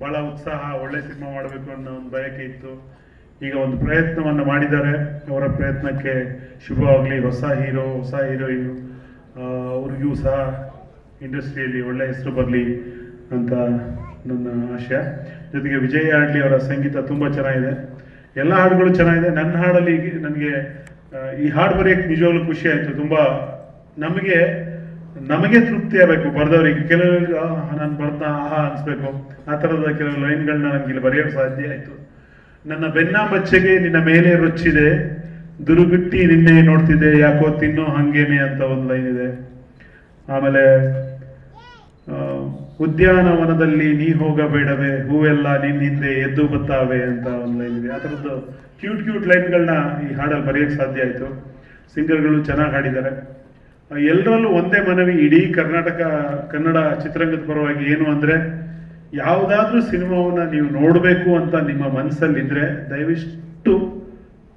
ಬಹಳ ಉತ್ಸಾಹ, ಒಳ್ಳೆ ಸಿನಿಮಾ ಮಾಡಬೇಕು ಅನ್ನೋ ಒಂದು ಬಯಕೆ ಇತ್ತು. ಈಗ ಒಂದು ಪ್ರಯತ್ನವನ್ನು ಮಾಡಿದ್ದಾರೆ. ಅವರ ಪ್ರಯತ್ನಕ್ಕೆ ಶುಭವಾಗಲಿ. ಹೊಸ ಹೀರೋ, ಹೊಸ ಹೀರೋಯಿನ್ ಅವ್ರಿಗೂ ಸಹ ಇಂಡಸ್ಟ್ರಿಯಲ್ಲಿ ಒಳ್ಳೆ ಹೆಸರು ಬರಲಿ ಅಂತ ನನ್ನ ಆಶಯ. ಜೊತೆಗೆ ವಿಜಯ್ ಆಗಲಿ ಅವರ ಸಂಗೀತ ತುಂಬ ಚೆನ್ನಾಗಿದೆ. ಎಲ್ಲ ಹಾಡುಗಳು ಚೆನ್ನಾಗಿದೆ. ನನ್ನ ಹಾಡಲ್ಲಿ ನನಗೆ ಈ ಹಾಡು ಬರೆಯೋಕ್ಕೆ ನಿಜವಾಗ್ಲೂ ಖುಷಿ ಆಯಿತು. ತುಂಬ ನಮಗೆ ನಮಗೆ ತೃಪ್ತಿ ಆಗಬೇಕು. ಬರೆದವರಿಗೆ ಕೆಲವರು ನಾನು ಬರ್ದ ಆಹಾ, ಅನಿಸ್ಬೇಕು. ಆ ಥರದ ಕೆಲವು ಲೈನ್ಗಳನ್ನ ನನಗೆ ಇಲ್ಲಿ ಬರೆಯೋಕೆ ಸಾಧ್ಯ ಆಯಿತು. ನನ್ನ ಬೆನ್ನ ಬಚ್ಚೆಗೆ ನಿನ್ನ ಮೇಲೆ ರೊಚ್ಚಿದೆ. ದುರುಗಿಟ್ಟಿ ನಿನ್ನೆ ನೋಡ್ತಿದ್ದೆ ಯಾಕೋ ತಿನ್ನೋ ಹಂಗೇನೆ ಅಂತ ಒಂದು ಲೈನ್ ಇದೆ. ಆಮೇಲೆ ಉದ್ಯಾನವನದಲ್ಲಿ ನೀ ಹೋಗಬೇಡವೇ. ಹೂವೆಲ್ಲ ನಿನ್ನ ಹಿಂದೆ ಎದ್ದು ಬತ್ತಾವೆ ಅಂತ ಒಂದು ಲೈನ್ ಇದೆ. ಆ ಥರದ್ದು ಕ್ಯೂಟ್ ಕ್ಯೂಟ್ ಲೈನ್ಗಳನ್ನ ಈ ಹಾಡಲ್ಲಿ ಬರೆಯೋಕ್ಕೆ ಸಾಧ್ಯ ಆಯಿತು. ಸಿಂಗರ್ಗಳು ಚೆನ್ನಾಗಿ ಹಾಡಿದ್ದಾರೆ. ಎಲ್ಲರಲ್ಲೂ ಒಂದೇ ಮನವಿ, ಇಡೀ ಕರ್ನಾಟಕ, ಕನ್ನಡ ಚಿತ್ರರಂಗದ ಪರವಾಗಿ ಏನು ಅಂದರೆ, ಯಾವುದಾದ್ರೂ ಸಿನಿಮಾವನ್ನು ನೀವು ನೋಡಬೇಕು ಅಂತ ನಿಮ್ಮ ಮನಸ್ಸಲ್ಲಿದ್ದರೆ ದಯವಿಷ್ಟು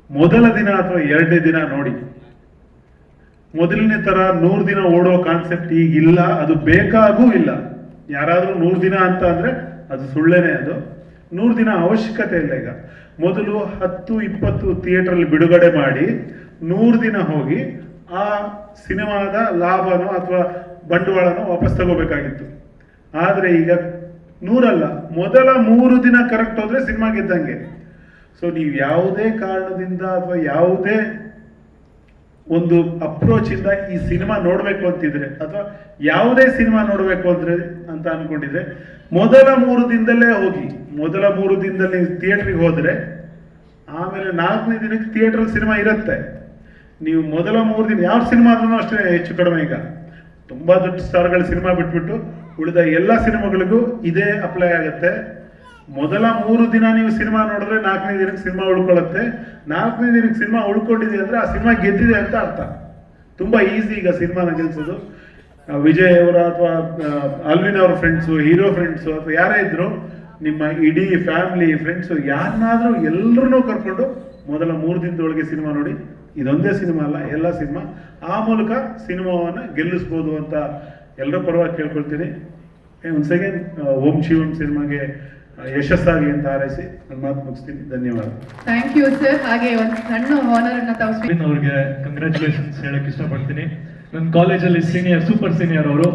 ಮೊದಲ ದಿನ ಅಥವಾ ಎರಡನೇ ದಿನ ನೋಡಿ. ಮೊದಲನೇ ಥರ ನೂರು ದಿನ ಓಡೋ ಕಾನ್ಸೆಪ್ಟ್ ಈಗಿಲ್ಲ, ಅದು ಬೇಕಾಗೂ ಇಲ್ಲ. ಯಾರಾದರೂ ನೂರು ದಿನ ಅಂತ ಅಂದರೆ ಅದು ಸುಳ್ಳೇನೆ ಅದು. ನೂರು ದಿನ ಅವಶ್ಯಕತೆ ಇಲ್ಲ ಈಗ. ಮೊದಲು ಹತ್ತು, ಇಪ್ಪತ್ತು ಥಿಯೇಟ್ರಲ್ಲಿ ಬಿಡುಗಡೆ ಮಾಡಿ, ನೂರು ದಿನ ಹೋಗಿ ಆ ಸಿನಿಮಾದ ಲಾಭನೋ ಅಥವಾ ಬಂಡವಾಳನೋ ವಾಪಸ್ ತಗೋಬೇಕಾಗಿತ್ತು. ಆದರೆ ಈಗ ನೂರಲ್ಲ, ಮೊದಲ ಮೂರು ದಿನ ಕರೆಕ್ಟ್ ಹೋದರೆ ಸಿನಿಮಾ ಗೆದ್ದಂಗೆ. ಸೊ ನೀವು ಯಾವುದೇ ಕಾರಣದಿಂದ ಅಥವಾ ಯಾವುದೇ ಒಂದು ಅಪ್ರೋಚ್ ಇಂದ ಈ ಸಿನಿಮಾ ನೋಡಬೇಕು ಅಂತಿದ್ರೆ, ಅಥವಾ ಯಾವುದೇ ಸಿನಿಮಾ ನೋಡಬೇಕು ಅಂದರೆ ಅಂತ ಅನ್ಕೊಂಡಿದ್ರೆ, ಮೊದಲ ಮೂರು ದಿನದಲ್ಲೇ ಹೋಗಿ, ಮೊದಲ ಮೂರು ದಿನದಲ್ಲಿ ಥಿಯೇಟ್ರಿಗೆ ಹೋದರೆ, ಆಮೇಲೆ ನಾಲ್ಕನೇ ದಿನಕ್ಕೆ ಥಿಯೇಟ್ರಲ್ಲಿ ಸಿನಿಮಾ ಇರುತ್ತೆ. ನೀವು ಮೊದಲ ಮೂರು ದಿನ ಯಾವ ಸಿನಿಮಾ ಆದ್ರೂ ಅಷ್ಟೇ ಹೆಚ್ಚು ಕಡಿಮೆ ಈಗ. ತುಂಬ ದೊಡ್ಡ ಸ್ಟಾರ್ಗಳ ಸಿನಿಮಾ ಬಿಟ್ಬಿಟ್ಟು ಉಳಿದ ಎಲ್ಲ ಸಿನಿಮಾಗಳಿಗೂ ಇದೇ ಅಪ್ಲೈ ಆಗುತ್ತೆ. ಮೊದಲ ಮೂರು ದಿನ ನೀವು ಸಿನಿಮಾ ನೋಡಿದ್ರೆ ನಾಲ್ಕನೇ ದಿನಕ್ಕೆ ಸಿನಿಮಾ ಉಳ್ಕೊಳ್ಳುತ್ತೆ. ನಾಲ್ಕನೇ ದಿನಕ್ಕೆ ಸಿನಿಮಾ ಉಳ್ಕೊಂಡಿದೆ ಅಂದರೆ ಆ ಸಿನಿಮಾ ಗೆದ್ದಿದೆ ಅಂತ ಅರ್ಥ. ತುಂಬಾ ಈಸಿ ಈಗ ಸಿನಿಮಾನ ಗೆಲ್ಸೋದು ವಿಜಯ್ ಅವರ ಅಥವಾ ಅಲ್ವಿನ್ ಅವ್ರ ಫ್ರೆಂಡ್ಸು ಹೀರೋ ಫ್ರೆಂಡ್ಸು ಅಥವಾ ಯಾರೇ ಇದ್ರು ನಿಮ್ಮ ಇಡೀ ಫ್ಯಾಮಿಲಿ ಫ್ರೆಂಡ್ಸು ಯಾರನ್ನಾದರೂ ಎಲ್ಲರನ್ನೂ ಕರ್ಕೊಂಡು ಮೊದಲ ಮೂರು ದಿನದೊಳಗೆ ಸಿನಿಮಾ ನೋಡಿ ಇದೊಂದೇ ಸಿನಿಮಾ ಅಲ್ಲ ಎಲ್ಲ ಸಿನಿಮಾ. ಆ ಮೂಲಕ ಸಿನಿಮಾವನ್ನು ಗೆಲ್ಲಿಸ್ಬೋದು ಅಂತ ಎಲ್ಲರ ಪರವಾಗಿ ಕೇಳ್ಕೊಳ್ತೀನಿ. ಒಂದು ಸೆಕೆಂಡ್ ಓಂ ಶಿವಂ ಸಿನಿಮಾಗೆ ಯಶಸ್ಸಾಗಿ ಯಶಸ್ಸಾಗಲಿ ಅಂತ ಹಾರೈಸಿ ನನ್ನ ಮಾತು ಮುಗಿಸ್ತೀನಿ. ಧನ್ಯವಾದ. ಥ್ಯಾಂಕ್ ಯು ಸರ್ ಹಾಗೆ ಒಂದು ಸಣ್ಣ ಆನರ್ ಅನ್ನ ತಾವು ಅವ್ರಿಗೆ ಕಂಗ್ರ್ಯಾಚುಲೇಷನ್ಸ್ ಹೇಳಕ್ಕೆ ಇಷ್ಟಪಡ್ತೀನಿ. ನನ್ನ ಕಾಲೇಜಲ್ಲಿ ಸೀನಿಯರ್ ಸೂಪರ್ ಸೀನಿಯರ್ ಅವರು.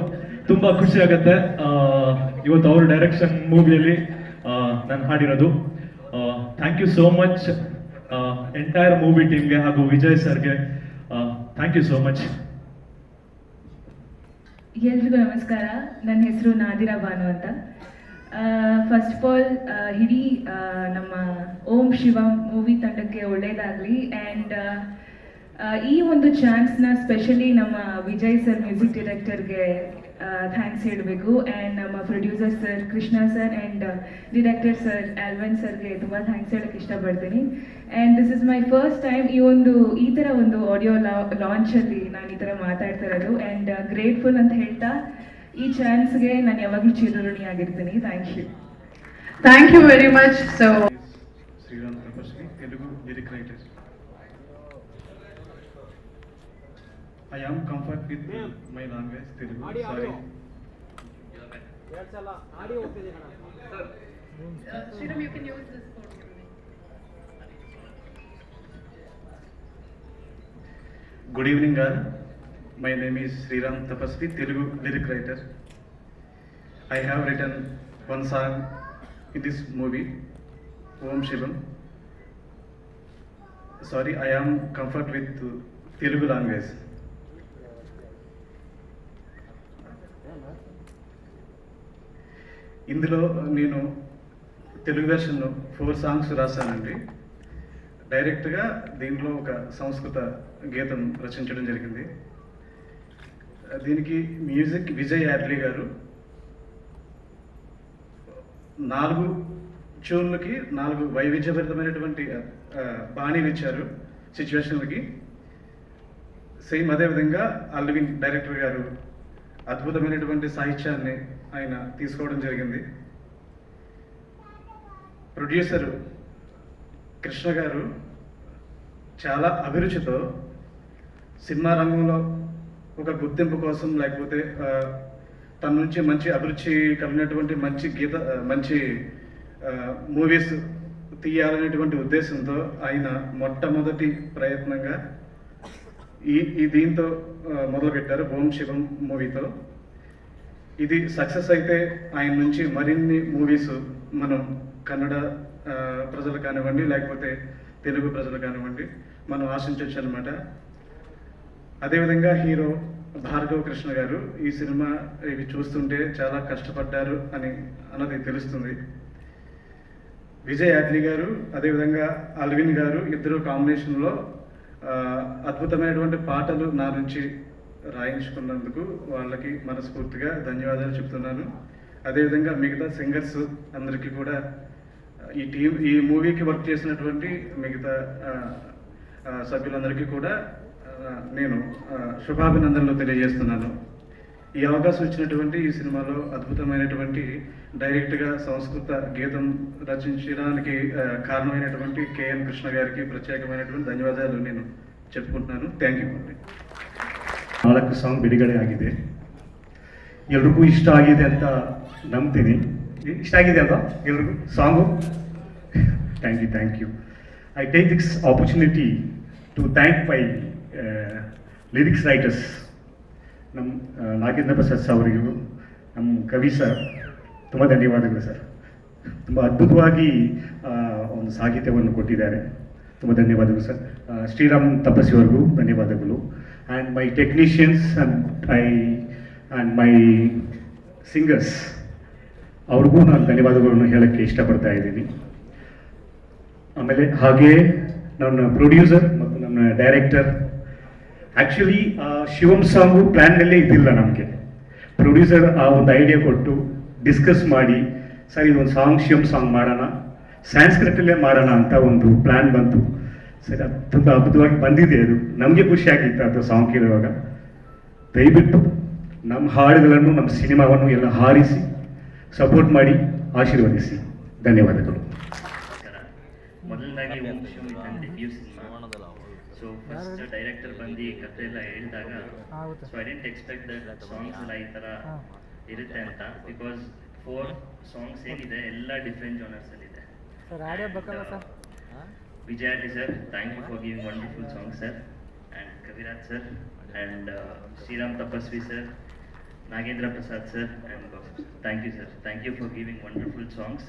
ತುಂಬಾ ಖುಷಿ ಆಗುತ್ತೆ. ಇವತ್ತು ಅವ್ರ ಡೈರೆಕ್ಷನ್ ಮೂವಿಯಲ್ಲಿ ನಾನು ಹಾಡಿರೋದು. Thank you so much entire movie ಟೀಮ್ಗೆ ಹಾಗೂ ವಿಜಯ್ ಸರ್ಗೆ ಥ್ಯಾಂಕ್ ಯು ಸೋ ಮಚ್ ಎಲ್ರಿಗೂ ನಮಸ್ಕಾರ. ನನ್ನ ಹೆಸರು ನಾದಿರಾ ಬಾನು ಅಂತ. ಫಸ್ಟ್ ಆಫ್ ಆಲ್ ಇಡೀ ನಮ್ಮ ಓಂ ಶಿವ ಮೂವಿ ತಂಡಕ್ಕೆ ಒಳ್ಳೇದಾಗಲಿ ಆ್ಯಂಡ್ ಈ ಒಂದು ಚಾನ್ಸ್ನ ಸ್ಪೆಷಲಿ ನಮ್ಮ ವಿಜಯ್ ಸರ್ ಮ್ಯೂಸಿಕ್ ಡೈರೆಕ್ಟರ್ಗೆ ಥ್ಯಾಂಕ್ಸ್ ಹೇಳಬೇಕು. ಆ್ಯಂಡ್ ನಮ್ಮ producer sir Krishna sir and director sir Alwan ಸರ್ಗೆ ತುಂಬ ಥ್ಯಾಂಕ್ಸ್ ಹೇಳೋಕ್ಕೆ ಇಷ್ಟಪಡ್ತೀನಿ. And this is my first time ಈ ಒಂದು ಈ ಥರ ಒಂದು ಆಡಿಯೋ ಲಾ ಲಾಂಚಲ್ಲಿ ನಾನು ಈ ಥರ ಮಾತಾಡ್ತಾ ಇರೋದು. ಆ್ಯಂಡ್ ಗ್ರೇಟ್ಫುಲ್ ಅಂತ ಹೇಳ್ತಾ ಈ ಚಾನ್ಸ್ಗೆ ನಾನು ಯಾವಾಗಲೂ ಚಿರಋಣಿಯಾಗಿರ್ತೀನಿ thank you thank you very much so Sriram I am comfort I am comfort with my language Telugu sorry Shiram, you can use this for Good evening, all. My name is Sriram Tapasvi, Telugu lyric writer. I have written one song in this movie, Om Shivam. Sorry, I am comfort with Telugu language. ఇందులో నేను తెలుగు వెర్షన్లో four songs రాశానండి. డైరెక్ట్గా దీంట్లో ఒక సంస్కృత గీతం రచించడం జరిగింది. దీనికి మ్యూజిక్ విజయ్ యాడ్లీ గారు నాలుగు ట్యూన్లకి నాలుగు వైవిధ్యభరితమైనటువంటి బాణీలు ఇచ్చారు సిచ్యువేషన్లకి సేమ్ అదేవిధంగా అల్విన్ డైరెక్టర్ గారు అద్భుతమైనటువంటి సాహిత్యాన్ని ఆయన తీసుకోవడం జరిగింది. ప్రొడ్యూసర్ కృష్ణ గారు చాలా అభిరుచితో సినిమా రంగంలో ఒక గుర్తింపు కోసం లేకపోతే తన నుంచి మంచి అభిరుచి కలిగినటువంటి మంచి గీత మంచి మూవీస్ తీయాలనేటువంటి ఉద్దేశంతో ఆయన మొట్టమొదటి ప్రయత్నంగా ఈ ఈ దీంతో మొదలుపెట్టారు. ఓం శివం మూవీతో. ఇది సక్సెస్ అయితే ఆయన నుంచి మరిన్ని మూవీస్ మనం కన్నడ ప్రజలు కానివ్వండి లేకపోతే తెలుగు ప్రజలు కానివ్వండి మనం ఆశించవచ్చు అనమాట అదేవిధంగా హీరో భార్గవ కృష్ణ గారు ఈ సినిమా ఇవి చూస్తుంటే చాలా కష్టపడ్డారు అని అన్నది తెలుస్తుంది. విజయ్ యాద్రి గారు అదేవిధంగా అల్విన్ గారు ఇద్దరు కాంబినేషన్లో అద్భుతమైనటువంటి పాటలు నా నుంచి రాయించుకున్నందుకు వాళ్ళకి మనస్ఫూర్తిగా ధన్యవాదాలు చెప్తున్నాను. అదేవిధంగా మిగతా సింగర్స్ అందరికీ కూడా ఈ టీం ఈ మూవీకి వర్క్ చేసినటువంటి మిగతా సభ్యులందరికీ కూడా నేను శుభాభినందనలు తెలియజేస్తున్నాను. ఈ అవకాశం ఇచ్చినటువంటి ఈ సినిమాలో అద్భుతమైనటువంటి డైరెక్ట్గా సంస్కృత గీతం రచించడానికి కారణమైనటువంటి కేఎన్ కృష్ణ గారికి ప్రత్యేకమైనటువంటి ధన్యవాదాలు నేను చెప్పుకుంటున్నాను. థ్యాంక్ యూ అండి. ನಾಲ್ಕು ಸಾಂಗ್ ಬಿಡುಗಡೆ ಆಗಿದೆ. ಎಲ್ರಿಗೂ ಇಷ್ಟ ಆಗಿದೆ ಅಂತ ನಂಬ್ತೀನಿ. ಇಷ್ಟ ಆಗಿದೆ ಅಲ್ವಾ? ಎಲ್ರಿಗೂ? Song? Thank you thank you I take this opportunity to thank my lyrics writers ನಮ್ಮ ನಾಗೇಂದ್ರ ಪ್ರಸಾದ್ ಸರ್ ಅವರಿಗೂ ನಮ್ಮ ಕವಿ ಸರ್ ತುಂಬ ಧನ್ಯವಾದಗಳು ಸರ್ ತುಂಬ ಅದ್ಭುತವಾಗಿ ಒಂದು ಸಾಹಿತ್ಯವನ್ನು ಕೊಟ್ಟಿದ್ದಾರೆ. ತುಂಬ ಧನ್ಯವಾದಗಳು ಸರ್ ಶ್ರೀರಾಮ್ ತಪಸ್ವಿ ಅವ್ರಿಗೂ ಧನ್ಯವಾದಗಳು. And my technicians and I and my singers ಅವ್ರಿಗೂ ನಾನು ಧನ್ಯವಾದಗಳನ್ನು ಹೇಳೋಕ್ಕೆ ಇಷ್ಟಪಡ್ತಾ ಇದ್ದೀನಿ. ಆಮೇಲೆ ಹಾಗೆ ನನ್ನ ಪ್ರೊಡ್ಯೂಸರ್ ಮತ್ತು ನನ್ನ ಡೈರೆಕ್ಟರ್ ಆ್ಯಕ್ಚುಲಿ ಶಿವಮ್ ಸಾಂಗು ಪ್ಲ್ಯಾನ್ನಲ್ಲೇ ಇದ್ದಿಲ್ಲ ನಮಗೆ. ಪ್ರೊಡ್ಯೂಸರ್ ಆ ಒಂದು ಐಡಿಯಾ ಕೊಟ್ಟು ಡಿಸ್ಕಸ್ ಮಾಡಿ, ಸರ್ ಇದೊಂದು ಸಾಂಗ್ ಶಿವಮ್ ಸಾಂಗ್ ಮಾಡೋಣ ಸ್ಯಾನ್ಸ್ಕ್ರಿಟಲ್ಲೇ ಮಾಡೋಣ ಅಂತ ಒಂದು ಪ್ಲ್ಯಾನ್ ಬಂತು. ಸರಿ ಅದು ತುಂಬ ಅದ್ಭುತವಾಗಿ ಬಂದಿದೆ ಅದು. ನಮಗೆ ಖುಷಿಯಾಗಿತ್ತು ಅದು ಸಾಂಗ್ ಕೇಳುವಾಗ. ದಯವಿಟ್ಟು ನಮ್ಮ ಹಾಡುಗಳನ್ನು ನಮ್ಮ ಸಿನಿಮಾವನ್ನು ಎಲ್ಲ ಹಾರಿಸಿ ಸಪೋರ್ಟ್ ಮಾಡಿ ಆಶೀರ್ವದಿಸಿ. ಧನ್ಯವಾದಗಳು. ನಮಸ್ಕಾರ ಮೊದಲನೇದಾಗಿ Om Shiva debut cinema. So first director ಬಂದು ಕಥೆ ಎಲ್ಲ ಹೇಳಿದಾಗ so I didn't expect that songs ಎಲ್ಲ ಈ ಥರ ಇರುತ್ತೆ ಅಂತ. ಬಿಕಾಸ್ ಫೋರ್ ಸಾಂಗ್ಸ್ ಏನಿದೆ ಎಲ್ಲ ಡಿಫ್ರೆಂಟ್ ಜಾನರ್ಸ್ ಬೇಕಲ್ಲ sir Vijaya T sir thank you for giving wonderful song sir and Kaviraj sir and Sriram Tapasvi sir Nagendra Prasad sir and thank you sir thank you for giving wonderful songs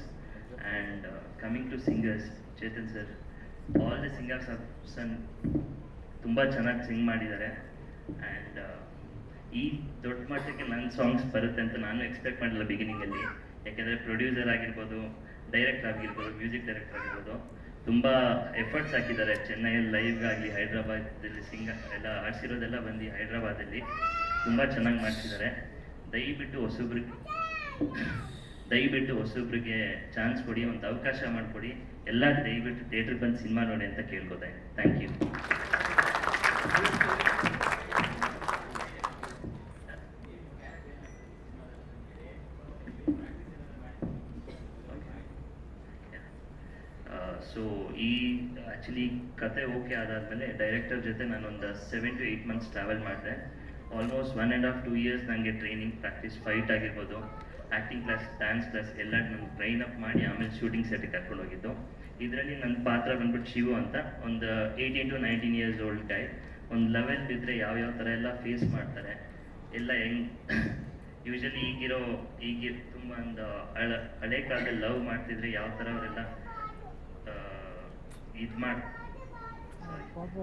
and coming to singers Chetan sir all the singers of son ತುಂಬ ಚೆನ್ನಾಗಿ ಸಿಂಗ್ ಮಾಡಿದ್ದಾರೆ and ಈ ದೊಡ್ಡ ಮಟ್ಟಕ್ಕೆ ನನ್ನ songs ಬರುತ್ತೆ ಅಂತ ನಾನು ಎಕ್ಸ್ಪೆಕ್ಟ್ ಮಾಡಿಲ್ಲ ಬಿಗಿನಿಂಗಲ್ಲಿ ಯಾಕೆಂದರೆ ಪ್ರೊಡ್ಯೂಸರ್ ಆಗಿರ್ಬೋದು ಡೈರೆಕ್ಟರ್ ಆಗಿರ್ಬೋದು ಮ್ಯೂಸಿಕ್ ಡೈರೆಕ್ಟರ್ ಆಗಿರ್ಬೋದು. ತುಂಬ ಎಫರ್ಟ್ಸ್ ಹಾಕಿದ್ದಾರೆ. ಚೆನ್ನೈಯಲ್ಲಿ ಲೈವ್ಗಾಗಲಿ ಹೈದ್ರಾಬಾದಲ್ಲಿ ಸಿಂಗ, ಎಲ್ಲ ಆಡಿಸಿರೋದೆಲ್ಲ ಬಂದು ಹೈದ್ರಾಬಾದಲ್ಲಿ ತುಂಬ ಚೆನ್ನಾಗಿ ಮಾಡ್ತಿದ್ದಾರೆ ದಯವಿಟ್ಟು ಹೊಸಬ್ರಿಗೆ ದಯವಿಟ್ಟು ಹೊಸಬ್ರಿಗೆ ಚಾನ್ಸ್ ಕೊಡಿ, ಒಂದು ಅವಕಾಶ ಮಾಡಿಕೊಡಿ. ಎಲ್ಲ ದಯವಿಟ್ಟು ಥಿಯೇಟ್ರಿಗೆ ಬಂದು ಸಿನಿಮಾ ನೋಡಿ ಅಂತ ಕೇಳ್ಕೊತಾ ಇದ್ದೀನಿ. ಥ್ಯಾಂಕ್ ಯು ಸೊ ಈ ಆ್ಯಕ್ಚುಲಿ ಕತೆ ಓಕೆ ಆದಾದಮೇಲೆ ಡೈರೆಕ್ಟರ್ ಜೊತೆ ನಾನೊಂದು seven to eight months travel ಮಾಡಿದೆ. Almost one and half two years ನನಗೆ ಟ್ರೈನಿಂಗ್ ಪ್ರಾಕ್ಟೀಸ್ ಫೈಟ್ ಆಗಿರ್ಬೋದು. ಆ್ಯಕ್ಟಿಂಗ್ ಕ್ಲಾಸ್ ಡ್ಯಾನ್ಸ್ ಕ್ಲಾಸ್ ಎಲ್ಲ ನಾನು ಟ್ರೈನ್ ಅಪ್ ಮಾಡಿ ಆಮೇಲೆ ಶೂಟಿಂಗ್ ಸೆಟ್ಟಿಗೆ ಕರ್ಕೊಂಡು ಹೋಗಿದ್ದು. ಇದರಲ್ಲಿ ನನ್ನ ಪಾತ್ರ ಬಂದ್ಬಿಟ್ಟು ಶಿವು ಅಂತ ಒಂದು eighteen to nineteen years old guy ಒಂದು ಲೆವೆಲ್ ಬಿದ್ದರೆ ಯಾವ್ಯಾವ ಥರ ಎಲ್ಲ ಫೇಸ್ ಮಾಡ್ತಾರೆ. ಎಲ್ಲ ಹೆಂಗ್ ಯೂಶಲಿ ಈಗಿರೋ ಈಗಿರೋ, ತುಂಬ ಒಂದು ಹಳೆ ಕಾಲದಲ್ಲಿ ಲವ್ ಮಾಡ್ತಿದ್ರೆ ಯಾವ ಥರ ಅವರೆಲ್ಲ ಇದು ಮಾಡಿ.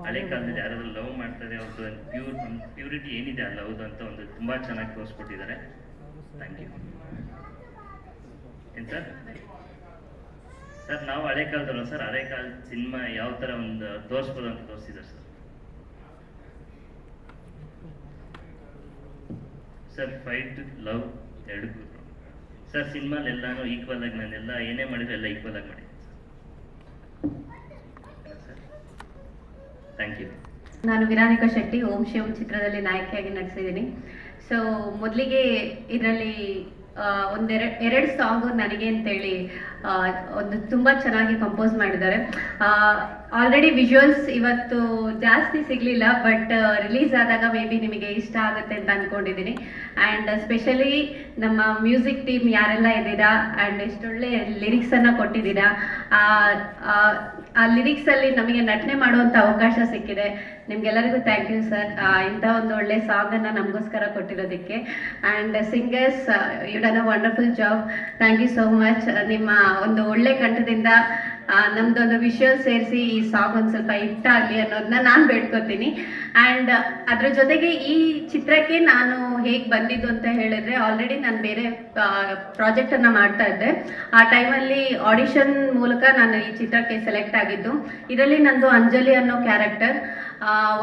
ಹಳೆ ಕಾಲದಲ್ಲಿ ಯಾರಾದ್ರೂ ಲವ್ ಮಾಡ್ತಾರೆ ಅವ್ರದ್ದು ಪ್ಯೂರ್ ಒಂದು ಪ್ಯೂರಿಟಿ ಏನಿದೆ ಆ ಲವ್ದು ಅಂತ ಒಂದು ತುಂಬ ಚೆನ್ನಾಗಿ ತೋರಿಸ್ಕೊಟ್ಟಿದ್ದಾರೆ. ಥ್ಯಾಂಕ್ ಯು ಏನು ಸರ್? ಸರ್ ನಾವು ಹಳೆ ಕಾಲದಲ್ಲ ಸರ್ ಹಳೆ ಕಾಲದ ಸಿನಿಮಾ ಯಾವ ಥರ ಒಂದು ತೋರಿಸ್ಬೋದು ಅಂತ ತೋರಿಸಿದ್ದಾರೆ ಸರ್. ಸರ್ ಫೈಟ್ ಲವ್ ಎರಡು ಸರ್ ಸಿನಿಮಾಲ್ ಎಲ್ಲಾನು ಈಕ್ವಲ್ ಆಗಿ ನಾನೆಲ್ಲ ಏನೇ ಮಾಡಿದ್ರು ಎಲ್ಲ ಈಕ್ವಲ್ ಆಗಿ ಮಾಡಿದ್ದೀನಿ ಸರ್ ಥ್ಯಾಂಕ್ ಯು ನಾನು ವಿರಾನಿಕಾ ಶೆಟ್ಟಿ ಓಂ ಶಿವಂ ಚಿತ್ರದಲ್ಲಿ ನಾಯಕಿಯಾಗಿ ನಟಿಸಿದ್ದೀನಿ. ಸೊ ಮೊದಲಿಗೆ ಇದರಲ್ಲಿ ಒಂದೆರಡು, ಎರಡು ಸಾಂಗು ನನಗೆ ಅಂತೇಳಿ ಒಂದು ತುಂಬ ಚೆನ್ನಾಗಿ ಕಂಪೋಸ್ ಮಾಡಿದ್ದಾರೆ. ಆಲ್ರೆಡಿ ವಿಜುವಲ್ಸ್ ಇವತ್ತು ಜಾಸ್ತಿ ಸಿಗಲಿಲ್ಲ ಬಟ್ ರಿಲೀಸ್ ಆದಾಗ ಮೇ ಬಿ ನಿಮಗೆ ಇಷ್ಟ ಆಗುತ್ತೆ ಅಂತ ಅಂದ್ಕೊಂಡಿದ್ದೀನಿ ಆ್ಯಂಡ್ ಸ್ಪೆಷಲಿ ನಮ್ಮ ಮ್ಯೂಸಿಕ್ ಟೀಮ್ ಯಾರೆಲ್ಲ ಇದ್ದೀರಾ ಆ್ಯಂಡ್ ಎಷ್ಟೊಳ್ಳೆ ಲಿರಿಕ್ಸನ್ನು ಕೊಟ್ಟಿದ್ದೀರಾ, ಆ ಲಿರಿಕ್ಸಲ್ಲಿ ನಮಗೆ ನಟನೆ ಮಾಡುವಂಥ ಅವಕಾಶ ಸಿಕ್ಕಿದೆ. ನಿಮ್ಗೆಲ್ಲರಿಗೂ ಥ್ಯಾಂಕ್ ಯು ಸರ್ ಇಂಥ ಒಂದು ಒಳ್ಳೆ ಸಾಂಗನ್ನು ನಮಗೋಸ್ಕರ ಕೊಟ್ಟಿರೋದಕ್ಕೆ. And singers you done a wonderful job thank you so much ನಿಮ್ಮ ಒಂದು ಒಳ್ಳೆ ಕಂಠದಿಂದ ನಮ್ದೊಂದು ವಿಷುವಲ್ ಸೇರಿಸಿ ಈ ಸಾಂಗ್ ಒಂದು ಸ್ವಲ್ಪ ಹಿಟ್ ಆಗಲಿ ಅನ್ನೋದನ್ನ ನಾನು ಬೇಡ್ಕೋತೀನಿ. ಆ್ಯಂಡ್ ಅದ್ರ ಜೊತೆಗೆ ಈ ಚಿತ್ರಕ್ಕೆ ನಾನು ಹೇಗೆ ಬಂದಿದ್ದು ಅಂತ ಹೇಳಿದ್ರೆ ಆಲ್ರೆಡಿ ನಾನು ಬೇರೆ ಪ್ರಾಜೆಕ್ಟನ್ನು ಮಾಡ್ತಾ ಇದ್ದೆ. ಆ ಟೈಮಲ್ಲಿ ಆಡಿಷನ್ ಮೂಲಕ ನಾನು ಈ ಚಿತ್ರಕ್ಕೆ ಸೆಲೆಕ್ಟ್ ಆಗಿದ್ದು. ಇದರಲ್ಲಿ ನಂದು ಅಂಜಲಿ ಅನ್ನೋ ಕ್ಯಾರೆಕ್ಟರ್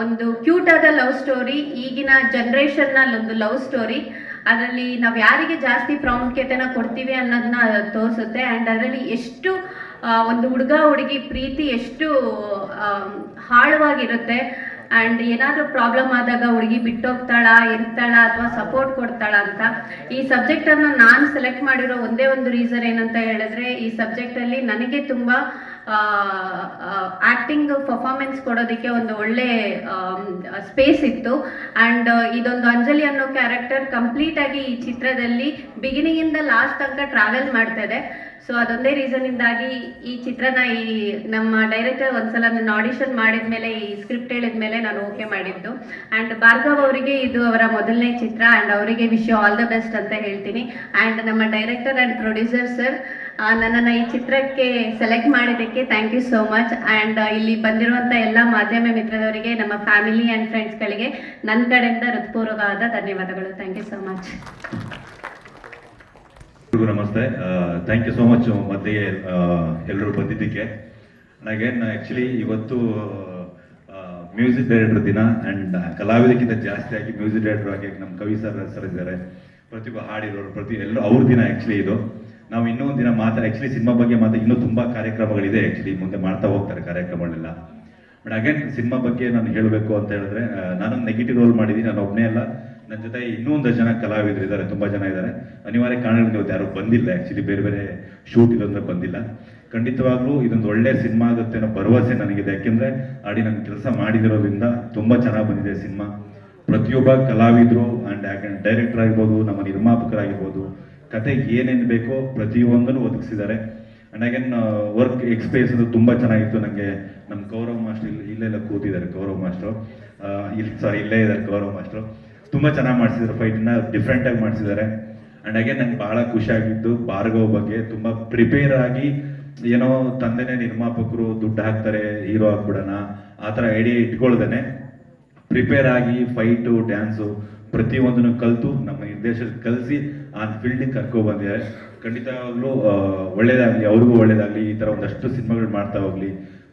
ಒಂದು ಕ್ಯೂಟ್ ಆದ ಲವ್ ಸ್ಟೋರಿ ಈಗಿನ ಜನ್ರೇಷನ್ನ ಒಂದು ಲವ್ ಸ್ಟೋರಿ ಅದರಲ್ಲಿ ನಾವು ಯಾರಿಗೆ ಜಾಸ್ತಿ ಪ್ರಾಮುಖ್ಯತೆನ ಕೊಡ್ತೀವಿ ಅನ್ನೋದನ್ನ ತೋರಿಸುತ್ತೆ. ಆ್ಯಂಡ್ ಅದರಲ್ಲಿ ಎಷ್ಟು ಒಂದು ಹುಡುಗ, ಹುಡುಗಿ ಪ್ರೀತಿ ಎಷ್ಟು ಹಾಳುವಾಗಿರುತ್ತೆ ಆ್ಯಂಡ್ ಏನಾದರೂ ಪ್ರಾಬ್ಲಮ್ ಆದಾಗ ಹುಡುಗಿ ಬಿಟ್ಟೋಗ್ತಾಳ, ಇರ್ತಾಳ ಅಥವಾ ಸಪೋರ್ಟ್ ಕೊಡ್ತಾಳ ಅಂತ. ಈ ಸಬ್ಜೆಕ್ಟನ್ನು ನಾನು ಸೆಲೆಕ್ಟ್ ಮಾಡಿರೋ ಒಂದೇ ಒಂದು ರೀಸನ್ ಏನಂತ ಹೇಳಿದ್ರೆ, ಈ ಸಬ್ಜೆಕ್ಟಲ್ಲಿ ನನಗೆ ತುಂಬ ಆ್ಯಕ್ಟಿಂಗ್ ಪರ್ಫಾರ್ಮೆನ್ಸ್ ಕೊಡೋದಕ್ಕೆ ಒಂದು ಒಳ್ಳೆ ಸ್ಪೇಸ್ ಇತ್ತು. ಆ್ಯಂಡ್ ಇದೊಂದು ಅಂಜಲಿ ಅನ್ನೋ ಕ್ಯಾರೆಕ್ಟರ್ ಕಂಪ್ಲೀಟ್ ಆಗಿ ಈ ಚಿತ್ರದಲ್ಲಿ ಬಿಗಿನಿಂಗಿಂದ ಲಾಸ್ಟ್ ತನಕ ಟ್ರಾವೆಲ್ ಮಾಡ್ತಾ ಇದೆ. ಸೊ ಅದೊಂದೇ ರೀಸನ್ನಿಂದಾಗಿ ಈ ಚಿತ್ರನ ಈ ನಮ್ಮ ಡೈರೆಕ್ಟರ್ ಒಂದ್ಸಲ ನನ್ನ ಆಡಿಷನ್ ಮಾಡಿದ ಮೇಲೆ ಈ ಸ್ಕ್ರಿಪ್ಟ್ ಹೇಳಿದ ಮೇಲೆ ನಾನು ಓಕೆ ಮಾಡಿದ್ದು. ಆ್ಯಂಡ್ ಭಾರ್ಗವ್ ಅವರಿಗೆ ಇದು ಅವರ ಮೊದಲನೇ ಚಿತ್ರ. ಆ್ಯಂಡ್ ಅವರಿಗೆ ವಿಶ್ ಆಲ್ ದ ಬೆಸ್ಟ್ ಅಂತ ಹೇಳ್ತೀನಿ. ಆ್ಯಂಡ್ ನಮ್ಮ ಡೈರೆಕ್ಟರ್ ಆ್ಯಂಡ್ ಪ್ರೊಡ್ಯೂಸರ್ ಸರ್ ನನ್ನನ್ನು ಈ ಚಿತ್ರಕ್ಕೆ ಸೆಲೆಕ್ಟ್ ಮಾಡಿದ್ದಕ್ಕೆ thank you so much and ಇಲ್ಲಿ ಬಂದಿರುವಂಥ ಎಲ್ಲ ಮಾಧ್ಯಮ ಮಿತ್ರದವರಿಗೆ, ನಮ್ಮ ಫ್ಯಾಮಿಲಿ ಆ್ಯಂಡ್ ಫ್ರೆಂಡ್ಸ್ಗಳಿಗೆ ನನ್ನ ಕಡೆಯಿಂದ ಹೃತ್ಪೂರ್ವಕವಾದ ಧನ್ಯವಾದಗಳು. ಥ್ಯಾಂಕ್ ಯು ಸೋ ಮಚ್ ನಮಸ್ತೆ. ಥ್ಯಾಂಕ್ ಯು ಸೋ ಮಚ್ ಮೊದಲಿಗೆ ಎಲ್ಲರೂ ಬಂದಿದ್ದಕ್ಕೆ. ಅಗೇನ್ ಆ್ಯಕ್ಚುಲಿ ಇವತ್ತು ಮ್ಯೂಸಿಕ್ ಡೈರೆಕ್ಟರ್ ದಿನ ಆ್ಯಂಡ್ ಕಲಾವಿದಕ್ಕಿಂತ ಜಾಸ್ತಿ ಆಗಿ ಮ್ಯೂಸಿಕ್ ಡೈರೆಕ್ಟರ್ ಆಗಿ ನಮ್ಮ ಕವಿ ಸರ್ ಸರ್ ಇದ್ದಾರೆ. ಪ್ರತಿಭಾ ಹಾಡಿರೋರು, ಪ್ರತಿ ಎಲ್ಲರೂ ಅವ್ರ ದಿನ ಆ್ಯಕ್ಚುಲಿ ಇದು. ನಾವು ಇನ್ನೂ ಒಂದು ದಿನ ಮಾತಾಡ ಆ್ಯಕ್ಚುಲಿ ಸಿನಿಮಾ ಬಗ್ಗೆ ಮಾತ್ರ ಇನ್ನೂ ತುಂಬ ಕಾರ್ಯಕ್ರಮಗಳಿದೆ ಆ್ಯಕ್ಚುಲಿ ಮುಂದೆ ಮಾಡ್ತಾ ಹೋಗ್ತಾರೆ ಕಾರ್ಯಕ್ರಮಗಳೆಲ್ಲ. ಬಟ್ ಅಗೇನ್ ಸಿನಿಮಾ ಬಗ್ಗೆ ನಾನು ಹೇಳಬೇಕು ಅಂತ ಹೇಳಿದ್ರೆ ನಾನು ನೆಗೆಟಿವ್ ರೋಲ್ ಮಾಡಿದ್ದೀನಿ ನಾನು ಒಬ್ಬನೇ ಅಲ್ಲ. ನನ್ನ ಜೊತೆ ಇನ್ನೂ ಒಂದು ಜನ ಕಲಾವಿದರು ಇದ್ದಾರೆ, ತುಂಬ ಜನ ಇದ್ದಾರೆ. ಅನಿವಾರ್ಯ ಕಾರಣಗಳಿಂದ ಇವತ್ತು ಯಾರು ಬಂದಿಲ್ಲ ಆ್ಯಕ್ಚುಲಿ ಬೇರೆ ಬೇರೆ ಶೂಟ್ ಇರೋದ್ರೆ ಬಂದಿಲ್ಲ. ಖಂಡಿತವಾಗ್ಲೂ ಇದೊಂದು ಒಳ್ಳೆ ಸಿನಿಮಾ ಆಗುತ್ತೆ ಅನ್ನೋ ಭರವಸೆ ನನಗಿದೆ. ಯಾಕೆಂದರೆ ಆಡಿ ನಾನು ಕೆಲಸ ಮಾಡಿದಿರೋದ್ರಿಂದ ತುಂಬ ಚೆನ್ನಾಗಿ ಬಂದಿದೆ ಸಿನಿಮಾ. ಪ್ರತಿಯೊಬ್ಬ ಕಲಾವಿದರು ಆ್ಯಂಡ್ ಡೈರೆಕ್ಟರ್ ಆಗಿರ್ಬೋದು, ನಮ್ಮ ನಿರ್ಮಾಪಕರಾಗಿರ್ಬೋದು ಕತೆ ಏನೇನು ಬೇಕೋ ಪ್ರತಿಯೊಂದನ್ನು ಒದಗಿಸಿದ್ದಾರೆ. ಅಂಡ್ ಅಗೇನ್ ವರ್ಕ್ ಎಕ್ಸ್ಪೀರಿಯನ್ಸ್ ಅದು ತುಂಬ ಚೆನ್ನಾಗಿತ್ತು. ನನಗೆ ನಮ್ಮ ಗೌರವ್ ಮಾಸ್ಟರ್ ಇಲ್ಲಿ, ಇಲ್ಲೆಲ್ಲ ಕೂತಿದ್ದಾರೆ, ಗೌರವ್ ಮಾಸ್ಟ್ರು. ಇಲ್ಲಿ ಸಾರಿ ಇಲ್ಲೇ ಇದ್ದಾರೆ ಗೌರವ್ ಮಾಸ್ಟ್ರು. ತುಂಬ ಚೆನ್ನಾಗಿ ಮಾಡಿಸಿದ್ದಾರೆ ಫೈಟನ್ನ ಡಿಫ್ರೆಂಟಾಗಿ ಮಾಡಿಸಿದ್ದಾರೆ. ಅಂಡ್ ಅಗೇನ್ ನಂಗೆ ಭಾಳ ಖುಷಿಯಾಗಿದ್ದು ಭಾರ್ಗವ್ ಬಗ್ಗೆ. ತುಂಬ ಪ್ರಿಪೇರ್ ಆಗಿ, ಏನೋ ತಂದೆನೇ ನಿರ್ಮಾಪಕರು ದುಡ್ಡು ಹಾಕ್ತಾರೆ, ಹೀರೋ ಆಗ್ಬಿಡೋಣ, ಆ ಥರ ಐಡಿಯಾ ಇಟ್ಕೊಳ್ದೇನೆ. ಪ್ರಿಪೇರ್ ಆಗಿ ಫೈಟು ಡ್ಯಾನ್ಸು ಪ್ರತಿಯೊಂದನ್ನು ಕಲಿತು, ನಮ್ಮ ನಿರ್ದೇಶಕ ಕಲಿಸಿ ಆ ಫೀಲ್ಡಿಗೆ ಕರ್ಕೊಬಂದಿದ್ದಾರೆ ಖಂಡಿತವಾಗ್ಲೂ ಒಳ್ಳೇದಾಗಲಿ, ಅವ್ರಿಗೂ ಒಳ್ಳೇದಾಗಲಿ, ಈ ಥರ ಒಂದಷ್ಟು ಸಿನಿಮಾಗಳು ಮಾಡ್ತಾ ಹೋಗ್ಲಿ.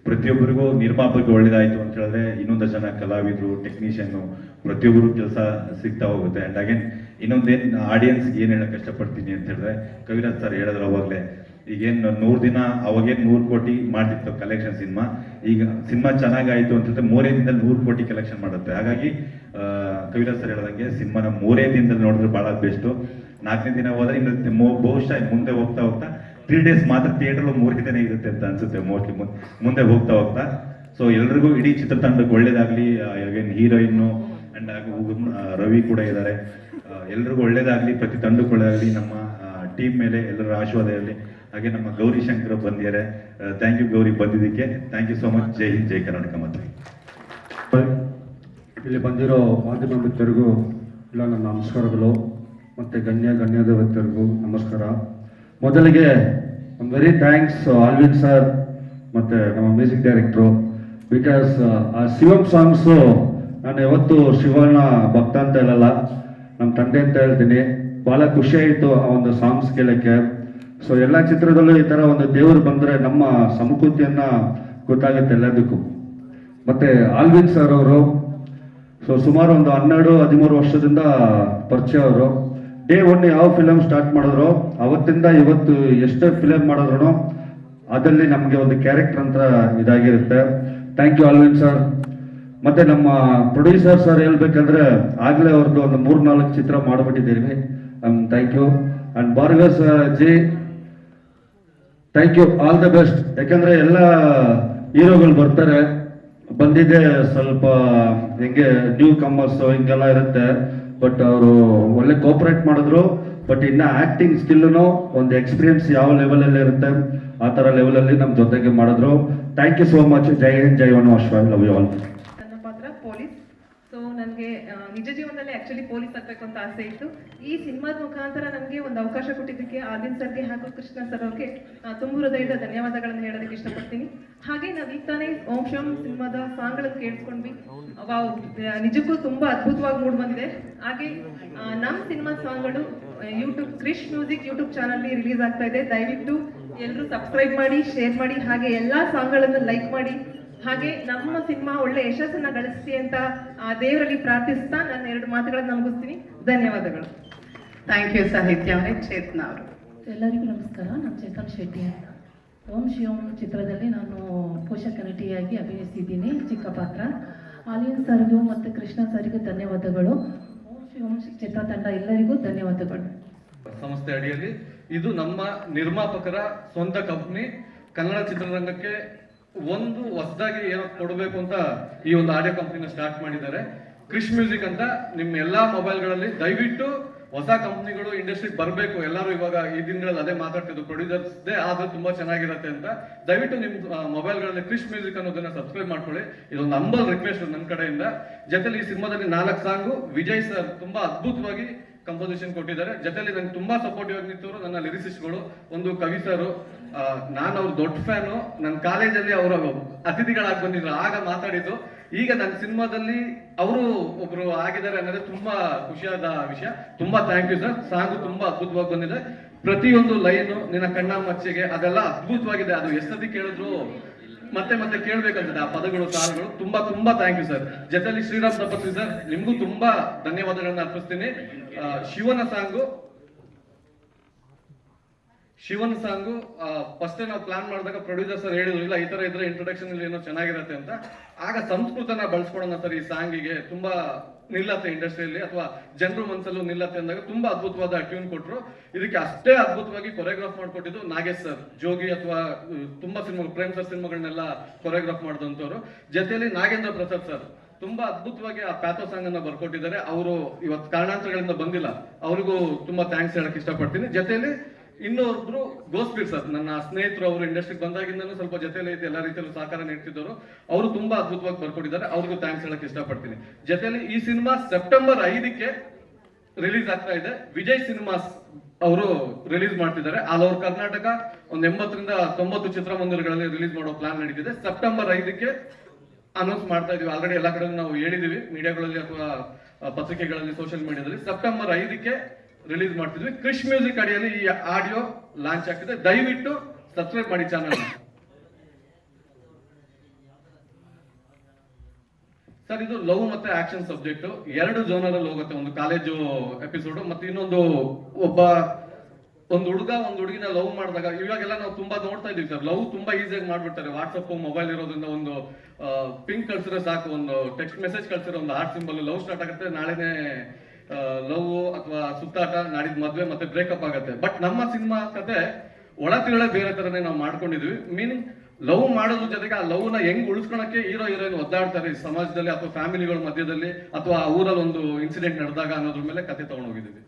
ಪ್ರತಿಯೊಬ್ಬರಿಗೂ ನಿರ್ಮಾಪಕರಿಗೆ ಒಳ್ಳೇದಾಯಿತು ಅಂತ ಹೇಳಿದ್ರೆ ಇನ್ನೊಂದಷ್ಟು ಜನ ಕಲಾವಿದರು ಟೆಕ್ನಿಷಿಯನ್ನು ಪ್ರತಿಯೊಬ್ಬರು ಕೆಲಸ ಸಿಗ್ತಾ ಹೋಗುತ್ತೆ. ಆ್ಯಂಡ್ ಅಗೇನ್ ಇನ್ನೊಂದೇನು ಆಡಿಯನ್ಸ್ಗೆ ಏನು ಹೇಳಕ್ಕೆ ಇಷ್ಟಪಡ್ತೀನಿ ಅಂತ ಹೇಳಿದ್ರೆ, ಕವಿರಾಜ್ ಸರ್ ಹೇಳಿದ್ರು ಅವಾಗಲೇ, ಈಗೇನು ನೂರು ದಿನ, ಅವಾಗೇನು ನೂರು ಕೋಟಿ ಮಾಡ್ತಿತ್ತು ಕಲೆಕ್ಷನ್ ಸಿನಿಮಾ. ಈಗ ಸಿನಿಮಾ ಚೆನ್ನಾಗಾಯ್ತು ಅಂತಂದ್ರೆ ಮೂರೇ ದಿನದಲ್ಲಿ ನೂರು ಕೋಟಿ ಕಲೆಕ್ಷನ್ ಮಾಡುತ್ತೆ. ಹಾಗಾಗಿ ಕವಿರಾಜ್ ಸರ್ ಹೇಳ್ದಂಗೆ ಸಿನಿಮಾನ ಮೂರೇ ದಿನದಲ್ಲಿ ನೋಡಿದ್ರೆ ಭಾಳ ಬೆಸ್ಟು ನಾಲ್ಕನೇ ದಿನ ಹೋದ್ರೆ ಇನ್ನು ಬಹುಶಃ ಮುಂದೆ ಹೋಗ್ತಾ ಹೋಗ್ತಾ ತ್ರೀ ಡೇಸ್ ಮಾತ್ರ ಥಿಯೇಟರ್ ಮೂರೇ ದಿನ ಇರುತ್ತೆ ಅಂತ ಅನ್ಸುತ್ತೆ ಮೋಸ್ಟ್ಲಿ ಮುಂದೆ ಹೋಗ್ತಾ ಹೋಗ್ತಾ. ಸೊ ಎಲ್ರಿಗೂ ಇಡೀ ಚಿತ್ರತಂಡಕ್ಕೆ ಒಳ್ಳೇದಾಗ್ಲಿ. ಅಗೇನ್ ಹೀರೋಯಿನ್ನು ಅಂಡ್ ಹಾಗೂ ರವಿ ಕೂಡ ಇದ್ದಾರೆ ಎಲ್ರಿಗೂ ಒಳ್ಳೇದಾಗ್ಲಿ, ಪ್ರತಿ ತಂಡಕ್ಕೂ ಒಳ್ಳೇದಾಗಲಿ. ನಮ್ಮ ಟೀಮ್ ಮೇಲೆ ಎಲ್ಲರ ಆಶೀರ್ವಾದ ಇರಲಿ. ಹಾಗೆ ನಮ್ಮ ಗೌರಿ ಶಂಕರ್ ಬಂದಿದ್ದಾರೆ. ಥ್ಯಾಂಕ್ ಯು ಗೌರಿ ಬಂದಿದ್ದಕ್ಕೆ. ಥ್ಯಾಂಕ್ ಯು ಸೋ ಮಚ್ ಜೈ ಹಿಂದ್, ಜೈ ಕರ್ನಾಟಕ ಮತ್ತೆ ಇಲ್ಲಿ ಬಂದಿರೋ ಮಾಧ್ಯಮ ಮಿತ್ರರಿಗೂ ಇಲ್ಲ ನನ್ನ ನಮಸ್ಕಾರಗಳು. ಮತ್ತು ಗಣ್ಯ ಗಣ್ಯದ ವ್ಯಕ್ತರಿಗೂ ನಮಸ್ಕಾರ. ಮೊದಲಿಗೆ ಒಂದು ವೆರಿ ಥ್ಯಾಂಕ್ಸ್ ಆಲ್ವಿನ್ ಸರ್ ಮತ್ತು ನಮ್ಮ ಮ್ಯೂಸಿಕ್ ಡೈರೆಕ್ಟ್ರು ಬಿಕಾಸ್ ಆ ಶಿವಮ್ ಸಾಂಗ್ಸು ನಾನು ಯಾವತ್ತು ಶಿವಣ್ಣ ಭಕ್ತ ಅಂತ ಹೇಳಲ್ಲ. ನಮ್ಮ ತಂದೆ ಅಂತ ಹೇಳ್ತೀನಿ. ಭಾಳ ಖುಷಿ ಆಯಿತು ಆ ಒಂದು ಸಾಂಗ್ಸ್ ಕೇಳೋಕ್ಕೆ. ಸೊ ಎಲ್ಲ ಚಿತ್ರದಲ್ಲೂ ಈ ಥರ ಒಂದು ದೇವರು ಬಂದರೆ ನಮ್ಮ ಸಂಸ್ಕೃತಿಯನ್ನು ಗೊತ್ತಾಗುತ್ತೆ ಎಲ್ಲದಕ್ಕೂ. ಮತ್ತೆ ಆಲ್ವಿನ್ ಸರ್ ಅವರು ಸೊ ಸುಮಾರು ಒಂದು ಹನ್ನೆರಡು, ಹದಿಮೂರು ವರ್ಷದಿಂದ ಪರಿಚಯ ಅವರು. ಡೇ ಒನ್ ಯಾವ ಫಿಲಮ್ ಸ್ಟಾರ್ಟ್ ಮಾಡಿದ್ರು, ಅವತ್ತಿಂದ ಇವತ್ತು ಎಷ್ಟೇ ಫಿಲಮ್ ಮಾಡಿದ್ರು ಅದರಲ್ಲಿ ನಮಗೆ ಒಂದು ಕ್ಯಾರೆಕ್ಟರ್ ಅಂತ ಇದಾಗಿರುತ್ತೆ. ಥ್ಯಾಂಕ್ ಯು ಆಲ್ವಿನ್ ಸರ್ ಮತ್ತೆ ನಮ್ಮ ಪ್ರೊಡ್ಯೂಸರ್ ಸರ್ ಹೇಳ್ಬೇಕಂದ್ರೆ ಆಗ್ಲೇ ಅವ್ರದ್ದು ಒಂದು ಮೂರ್ ನಾಲ್ಕು ಚಿತ್ರ ಮಾಡಿಬಿಟ್ಟಿದ್ದೀವಿ. Thank you and Bhargav ji thank you all the best ಯಾಕಂದ್ರೆ ಎಲ್ಲ ಹೀರೋಗಳು ಬರ್ತಾರೆ. ಬಂದಿದ್ದೆ ಸ್ವಲ್ಪ ಹೆಂಗೆ ನ್ಯೂ ಕಮರ್ಸ್ ಹಿಂಗೆಲ್ಲ ಇರುತ್ತೆ ಬಟ್ ಅವರು ಒಳ್ಳೆ ಕೋಪರೇಟ್ ಮಾಡಿದ್ರು ಬಟ್ ಇನ್ನ ಆಕ್ಟಿಂಗ್ ಸ್ಕಿಲ್ನು ಒಂದು ಎಕ್ಸ್ಪೀರಿಯನ್ಸ್ ಯಾವ ಲೆವೆಲಲ್ಲಿ ಇರುತ್ತೆ, ಆ ಥರ ಲೆವೆಲಲ್ಲಿ ನಮ್ಮ ಜೊತೆಗೆ ಮಾಡಿದ್ರು. ಥ್ಯಾಂಕ್ ಯು ಸೋ ಮಚ್ ಜೈ ಹಿಂದ್, ಜೈ ವನು ಅಶ್ವ ಲವ್ ಯು ಆಲ್ ನನ್ನ ಪಾತ್ರ ಪೊಲೀಸ್ ಸೊ ನನಗೆ ನಿಜ ಜೀವನದಲ್ಲಿ ಆ್ಯಕ್ಚುಲಿ ಪೊಲೀಸ್ ಆಗಬೇಕು ಅಂತ ಆಸೆ ಇತ್ತು. ಈ ಸಿನಿಮಾದ ಮುಖಾಂತರ ನನಗೆ ಒಂದು ಅವಕಾಶ ಕೊಟ್ಟಿದ್ದಕ್ಕೆ ಆದಿನ್ ಸರ್ಗೆ ಹಾಗೂ ಕೃಷ್ಣ ಸರ್ ಅವ್ರಿಗೆ ತುಂಬ ಹೃದಯದ ಧನ್ಯವಾದಗಳನ್ನು ಹೇಳೋದಕ್ಕೆ ಇಷ್ಟಪಡ್ತೀನಿ. ಹಾಗೆ ನಾವು ಈಗ ತಾನೇ ಓಂ ಶಂ ಸಿನಿಮಾದ ಸಾಂಗ್ಗಳನ್ನು ಕೇಳಿಸ್ಕೊಂಡ್ವಿ. ವಾವ್ ನಿಜಕ್ಕೂ ತುಂಬಾ ಅದ್ಭುತವಾಗಿ ಮೂಡ್ ಬಂದಿದೆ. ಹಾಗೆ ನಮ್ಮ ಸಿನಿಮಾ ಸಾಂಗ್ಗಳು YouTube Krish music YouTube channel release ಆಗ್ತಾ ಇದೆ. ದಯವಿಟ್ಟು ಎಲ್ಲರೂ ಸಬ್ಸ್ಕ್ರೈಬ್ ಮಾಡಿ ಶೇರ್ ಮಾಡಿ, ಹಾಗೆ ಎಲ್ಲಾ ಸಾಂಗ್ಗಳನ್ನು ಲೈಕ್ ಮಾಡಿ. ಹಾಗೆ ನಮ್ಮ ಸಿನಿಮಾ ಒಳ್ಳೆ ಯಶಸ್ಸನ್ನ ಗಳಿಸಿ ಅಂತ ಆ ದೇವರಲ್ಲಿ ಪ್ರಾರ್ಥಿಸ್ತಾ ನಾನು ಎರಡು ಮಾತುಗಳನ್ನು ಮುಗಿಸ್ತೀನಿ. ಧನ್ಯವಾದಗಳು. ಥ್ಯಾಂಕ್ ಯು ಸಾಹಿತ್ಯ ಅವರೇ ಚೇತನ ಅವರು. ಎಲ್ಲರಿಗೂ ನಮಸ್ಕಾರ. ನಾನು ಚೇತನ್ ಶೆಟ್ಟಿ ಅಂತ. ಓಂ ಶಿವಂ ಚಿತ್ರದಲ್ಲಿ ನಾನು ಪೋಷಕ ನಟಿಯಾಗಿ ಅಭಿನಯಿಸಿದ್ದೀನಿ ಚಿಕ್ಕ ಪಾತ್ರ. ಆಲಿಯನ್ ಸರ್ಗೂ ಮತ್ತು ಕೃಷ್ಣ ಸರ್ಗೂ ಧನ್ಯವಾದಗಳು. ಓಂ ಶಿವಂ ಚಿತ್ರತಂಡ ಎಲ್ಲರಿಗೂ ಧನ್ಯವಾದಗಳು. ಸಂಸ್ಥೆ ಅಡಿಯಲ್ಲಿ. ಇದು ನಮ್ಮ ನಿರ್ಮಾಪಕರ ಸ್ವಂತ ಕಂಪ್ನಿ ಕನ್ನಡ ಚಿತ್ರರಂಗಕ್ಕೆ ಒಂದು ಹೊಸದಾಗಿ ಏನೋ ಕೊಡಬೇಕು ಅಂತ ಈ ಒಂದು ಆಡಿಯೋ ಕಂಪ್ನಿನ ಸ್ಟಾರ್ಟ್ ಮಾಡಿದ್ದಾರೆ. ಕ್ರಿಶ್ ಮ್ಯೂಸಿಕ್ ಅಂತ ನಿಮ್ಮ ಎಲ್ಲಾ ಮೊಬೈಲ್ಗಳಲ್ಲಿ ದಯವಿಟ್ಟು ಹೊಸ ಕಂಪ್ನಿಗಳು ಇಂಡಸ್ಟ್ರಿಗೆ ಬರಬೇಕು. ಎಲ್ಲರೂ ಇವಾಗ ಈ ದಿನಗಳಲ್ಲಿ ಅದೇ ಮಾತಾಡ್ತಿದ್ರು. ಪ್ರೊಡ್ಯೂಸರ್ಸ್ದೇ ಆದ್ರೆ ತುಂಬಾ ಚೆನ್ನಾಗಿರುತ್ತೆ ಅಂತ. ದಯವಿಟ್ಟು ನಿಮ್ಮ ಮೊಬೈಲ್ಗಳಲ್ಲಿ ಕ್ರಿಶ್ ಮ್ಯೂಸಿಕ್ ಅನ್ನೋದನ್ನ ಸಬ್ಸ್ಕ್ರೈಬ್ ಮಾಡ್ಕೊಳ್ಳಿ. ಇದೊಂದು ಅಂಬಲ್ ರಿಕ್ವೆಸ್ಟ್ ನನ್ನ ಕಡೆಯಿಂದ. ಜೊತೆಲಿ ಈ ಸಿನಿಮಾದಲ್ಲಿ ನಾಲ್ಕು ಸಾಂಗು ವಿಜಯ್ ಸರ್ ತುಂಬಾ ಅದ್ಭುತವಾಗಿ ಕಂಪೋಸಿಷನ್ ಕೊಟ್ಟಿದ್ದಾರೆ. ಜೊತೆಲಿ ನಂಗೆ ತುಂಬಾ ಸಪೋರ್ಟಿವ್ ಆಗಿ ನಿಂತವರು ನನ್ನ ಲಿರಿಸಿಸ್ಟ್ಗಳು ಒಂದು ಕವಿ ಸರ್ ನಾನು ಅವ್ರ ದೊಡ್ಡ ಫ್ಯಾನು ನನ್ನ ಕಾಲೇಜಲ್ಲಿ ಅವರು ಅತಿಥಿಗಳಾಗಿ ಬಂದಿದ್ರು, ಆಗ ಮಾತಾಡಿದ್ದು. ಈಗ ನನ್ನ ಸಿನಿಮಾದಲ್ಲಿ ಅವರು ಒಬ್ರು ಆಗಿದ್ದಾರೆ ಅನ್ನೋದು ತುಂಬಾ ಖುಷಿಯಾದ ವಿಷಯ. ತುಂಬಾ ಥ್ಯಾಂಕ್ ಯು ಸರ್ ಸಾಂಗು ತುಂಬಾ ಅದ್ಭುತವಾಗಿ ಬಂದಿದೆ. ಪ್ರತಿಯೊಂದು ಲೈನು ನಿನ್ನ ಕಣ್ಣ ಮಚ್ಚೆಗೆ, ಅದೆಲ್ಲ ಅದ್ಭುತವಾಗಿದೆ. ಅದು ಎಷ್ಟದಿ ಕೇಳಿದ್ರು ಮತ್ತೆ ಮತ್ತೆ ಕೇಳ್ಬೇಕಂತದೆ ಆ ಪದಗಳು ಸಾಲುಗಳು ತುಂಬಾ ತುಂಬಾ ಥ್ಯಾಂಕ್ ಯು ಸರ್ ಜೊತೆಲಿ ಶ್ರೀರಾಮ್ ತಪಸ್ವಿ ಸರ್ ನಿಮ್ಗೂ ತುಂಬಾ ಧನ್ಯವಾದಗಳನ್ನ ಅರ್ಪಿಸ್ತೀನಿ. ಶಿವನ ಸಾಂಗು ಶಿವನ್ ಸಾಂಗು ಫಸ್ಟ್ ನಾವು ಪ್ಲಾನ್ ಮಾಡಿದಾಗ ಪ್ರೊಡ್ಯೂಸರ್ ಸರ್ ಹೇಳಿದ್ರು, ಇಲ್ಲ, ಈ ತರ ಇದ್ರೆ ಇಂಟ್ರೊಡಕ್ಷನ್ ಏನೋ ಚೆನ್ನಾಗಿರತ್ತೆ ಅಂತ. ಆಗ ಸಂಸ್ಕೃತನ ಬಳಸ್ಕೊಡೋಣ ಸರ್ ಈ ಸಾಂಗಿಗೆ. ತುಂಬಾ ನಿಲ್ಲತ್ತೆ ಇಂಡಸ್ಟ್ರಿಯಲ್ಲಿ, ಅಥವಾ ಜನರು ಮನಸ್ಸಲ್ಲೂ ನಿಲ್ಲತ್ತೆ ಅಂದಾಗ ತುಂಬಾ ಅದ್ಭುತವಾದ ಟ್ಯೂನ್ ಕೊಟ್ಟರು ಇದಕ್ಕೆ ಅಷ್ಟೇ ಅದ್ಭುತವಾಗಿ ಕೊರಿಯೋಗ್ರಾಫ್ ಮಾಡಿಕೊಟ್ಟಿದ್ದು ನಾಗೇಶ್ ಸರ್. ಜೋಗಿ ಅಥವಾ ತುಂಬಾ ಸಿನಿಮಾ, ಪ್ರೇಮ್ ಸರ್ ಸಿನಿಮಾಗಳನ್ನೆಲ್ಲ ಕೊರಿಯೋಗ್ರಾಫ್ ಮಾಡಿದಂಥವ್ರು. ಜೊತೆಯಲ್ಲಿ ನಾಗೇಂದ್ರ ಪ್ರಸಾದ್ ಸರ್, ತುಂಬಾ ಅದ್ಭುತವಾಗಿ ಆ ಪ್ಯಾಥೋ ಸಾಂಗ್ ಅನ್ನ ಬರ್ಕೊಟ್ಟಿದ್ದಾರೆ. ಅವರು ಇವತ್ತು ಕಾರಣಾಂತರಗಳಿಂದ ಬಂದಿಲ್ಲ. ಅವ್ರಿಗೂ ತುಂಬಾ ಥ್ಯಾಂಕ್ಸ್ ಹೇಳಕ್ ಇಷ್ಟಪಡ್ತೀನಿ. ಜೊತೆಯಲ್ಲಿ ಇನ್ನೊಬ್ರು ಗೋಸ್ಪೀರ್ ಸರ್ ನನ್ನ ಸ್ನೇಹಿತರು ಅವರು ಇಂಡಸ್ಟ್ರಿಗೆ ಬಂದಾಗಿಂದನೂ ಸ್ವಲ್ಪ ಜೊತೆಲಿ ಇದೆ ಎಲ್ಲ ರೀತಿಯಲ್ಲೂ ಸಹಕಾರ ನೀಡ್ತಿದ್ದರು ಅವರು ತುಂಬಾ ಅದ್ಭುತವಾಗಿ ಬರ್ಕೊಟ್ಟಿದ್ದಾರೆ. ಅವ್ರಿಗೂ ಥ್ಯಾಂಕ್ಸ್ ಹೇಳಕ್ ಇಷ್ಟಪಡ್ತೀನಿ. ಜೊತೆಲಿ ಈ ಸಿನಿಮಾ ಸೆಪ್ಟೆಂಬರ್ ಐದಕ್ಕೆ ರಿಲೀಸ್ ಆಗ್ತಾ ಇದೆ. ವಿಜಯ್ ಸಿನಿಮಾಸ್ ಅವರು ರಿಲೀಸ್ ಮಾಡ್ತಿದ್ದಾರೆ. ಆಲ್ ಓವರ್ ಕರ್ನಾಟಕ ಒಂದ್ ಎಂಬತ್ತರಿಂದ ತೊಂಬತ್ತು ಚಿತ್ರಮಂದಿರಗಳಲ್ಲಿ ರಿಲೀಸ್ ಮಾಡೋ ಪ್ಲಾನ್ ನಡೀತಿದೆ. ಸೆಪ್ಟೆಂಬರ್ ಐದಕ್ಕೆ ಅನೌನ್ಸ್ ಮಾಡ್ತಾ ಇದೀವಿ. ಆಲ್ರೆಡಿ ಎಲ್ಲ ಕಡೆ ನಾವು ಹೇಳಿದೀವಿ. ಮೀಡಿಯಾಗಳಲ್ಲಿ ಅಥವಾ ಪತ್ರಿಕೆಗಳಲ್ಲಿ ಸೋಷಿಯಲ್ ಮೀಡಿಯಾದಲ್ಲಿ ಸೆಪ್ಟೆಂಬರ್ ಐದಕ್ಕೆ ರಿಲೀಸ್ ಮಾಡ್ತಿದ್ವಿ. ಕ್ರಿಶ್ ಮ್ಯೂಸಿಕ್ ಅಡಿಯಲ್ಲಿ ಈ ಆಡಿಯೋ ಲಾಂಚ್ ಆಗ್ತಿದೆ. ದಯವಿಟ್ಟು ಸಬ್ಸ್ಕ್ರೈಬ್ ಮಾಡಿ ಚಾನಲ್ ಸರ್, ಇದು ಲವ್ ಮತ್ತೆ ಆಕ್ಷನ್ ಸಬ್ಜೆಕ್ಟ್ ಎರಡು ಜೋನರ್ ಹೋಗುತ್ತೆ ಒಂದು ಕಾಲೇಜು ಎಪಿಸೋಡ್ ಮತ್ತೆ ಇನ್ನೊಂದು ಒಬ್ಬ ಒಂದು ಹುಡುಗ ಒಂದು ಹುಡುಗಿನ ಲವ್ ಮಾಡಿದಾಗ, ಇವಾಗೆಲ್ಲ ನಾವು ತುಂಬಾ ನೋಡ್ತಾ ಇದೀವಿ ಸರ್. ಲವ್ ತುಂಬಾ ಈಸಿಯಾಗಿ ಮಾಡ್ಬಿಡ್ತಾರೆ. ವಾಟ್ಸಪ್ ಮೊಬೈಲ್ ಇರೋದ್ರಿಂದ ಒಂದು ಪಿಂಕ್ ಕಳ್ಸಿರೋ ಸಾಕು, ಒಂದು ಟೆಕ್ಸ್ಟ್ ಮೆಸೇಜ್ ಕಳ್ಸಿರೋ ಒಂದು ಹಾರ್ಟ್ ಸಿಂಬಲ್ ಲವ್ ಸ್ಟಾರ್ಟ್ ಆಗುತ್ತೆ. ನಾಳೆನೆ ಲವ್ ಅಥವಾ ಸುತ್ತಾಟ ನಾಡಿದ ಮದ್ವೆ ಮತ್ತೆ ಬ್ರೇಕಪ್ ಆಗುತ್ತೆ. ಬಟ್ ನಮ್ಮ ಸಿನಿಮಾ ಕತೆ ಒಳ ಬೇರೆ ತರನೇ ನಾವು ಮಾಡ್ಕೊಂಡಿದ್ವಿ. ಮೀನಿಂಗ್ ಲವ್ ಮಾಡೋದ್ರ ಜೊತೆಗೆ ಆ ಲವ್ನ ಹೆಂಗ್ ಉಳಿಸ್ಕೊಳಕ್ಕೆ ಹೀರೋ, ಹೀರೋಯಿನ್ ಒದ್ದಾಡ್ತಾರೆ? ಸಮಾಜದಲ್ಲಿ ಅಥವಾ ಫ್ಯಾಮಿಲಿಗಳ ಮಧ್ಯದಲ್ಲಿ ಅಥವಾ ಆ ಊರಲ್ಲಿ ಒಂದು ಇನ್ಸಿಡೆಂಟ್ ನಡೆದಾಗ ಅನ್ನೋದ್ರ ಮೇಲೆ ಕತೆ ತಗೊಂಡೋಗಿದ್ದೀವಿ.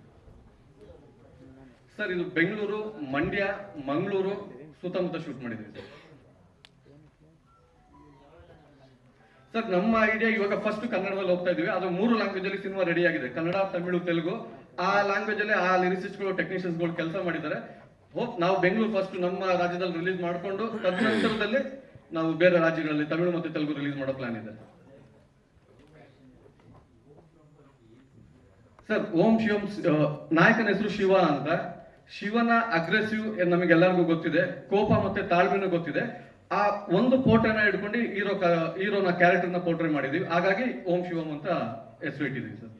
ಸರ್, ಇದು ಬೆಂಗಳೂರು, ಮಂಡ್ಯ, ಮಂಗಳೂರು ಸುತ್ತಮುತ್ತ ಶೂಟ್ ಮಾಡಿದ್ದೀವಿ ಸರ್, ನಮ್ಮ ಐಡಿಯಾ ಇವಾಗ ಫಸ್ಟ್ ಕನ್ನಡದಲ್ಲಿ ಹೋಗ್ತಾ ಇದೀವಿ ಅದು ಮೂರು ಲ್ಯಾಂಗ್ವೇಜ್ ಅಲ್ಲಿ ಸಿನಿಮಾ ರೆಡಿ ಆಗಿದೆ. ಕನ್ನಡ, ತಮಿಳು, ತೆಲುಗು. ಆ ಲ್ಯಾಂಗ್ವೇಜ್ ಅಲ್ಲಿ ಆ ಲಿರಿಸಿಸ್ಟ್ಗಳು ಟೆಕ್ನಿಷಿಯನ್ಸ್ಗಳು ಕೆಲಸ ಮಾಡಿದ್ದಾರೆ. ಹೋಪ್ ನಾವು ಬೆಂಗಳೂರು ಫಸ್ಟ್ ನಮ್ಮ ರಾಜ್ಯದಲ್ಲಿ ರಿಲೀಸ್ ಮಾಡಿಕೊಂಡು ತದನಂತರದಲ್ಲಿ ನಾವು ಬೇರೆ ರಾಜ್ಯಗಳಲ್ಲಿ ತಮಿಳು ಮತ್ತು ತೆಲುಗು ರಿಲೀಸ್ ಮಾಡೋ ಪ್ಲಾನ್ ಇದೆ. ಸರ್, ಓಂ ಶಿವಂ ನಾಯಕನ ಹೆಸರು ಶಿವ ಅಂತ. ಶಿವನ ಅಗ್ರೆಸಿವ್ ನಮಗೆಲ್ಲರಿಗೂ ಗೊತ್ತಿದೆ. ಕೋಪ ಮತ್ತೆ ತಾಳ್ಮೆನೂ ಗೊತ್ತಿದೆ. ಆ ಒಂದು ಫೋಟೋನ ಇಟ್ಕೊಂಡು ಹೀರೋ ಹೀರೋನ ಕ್ಯಾರೆಕ್ಟರ್ನ ಪೋರ್ಟ್ರೇ ಮಾಡಿದೀವಿ. ಹಾಗಾಗಿ ಓಂ ಶಿವಂ ಅಂತ ಹೆಸರು ಇಟ್ಟಿದ್ದೀವಿ ಸರ್.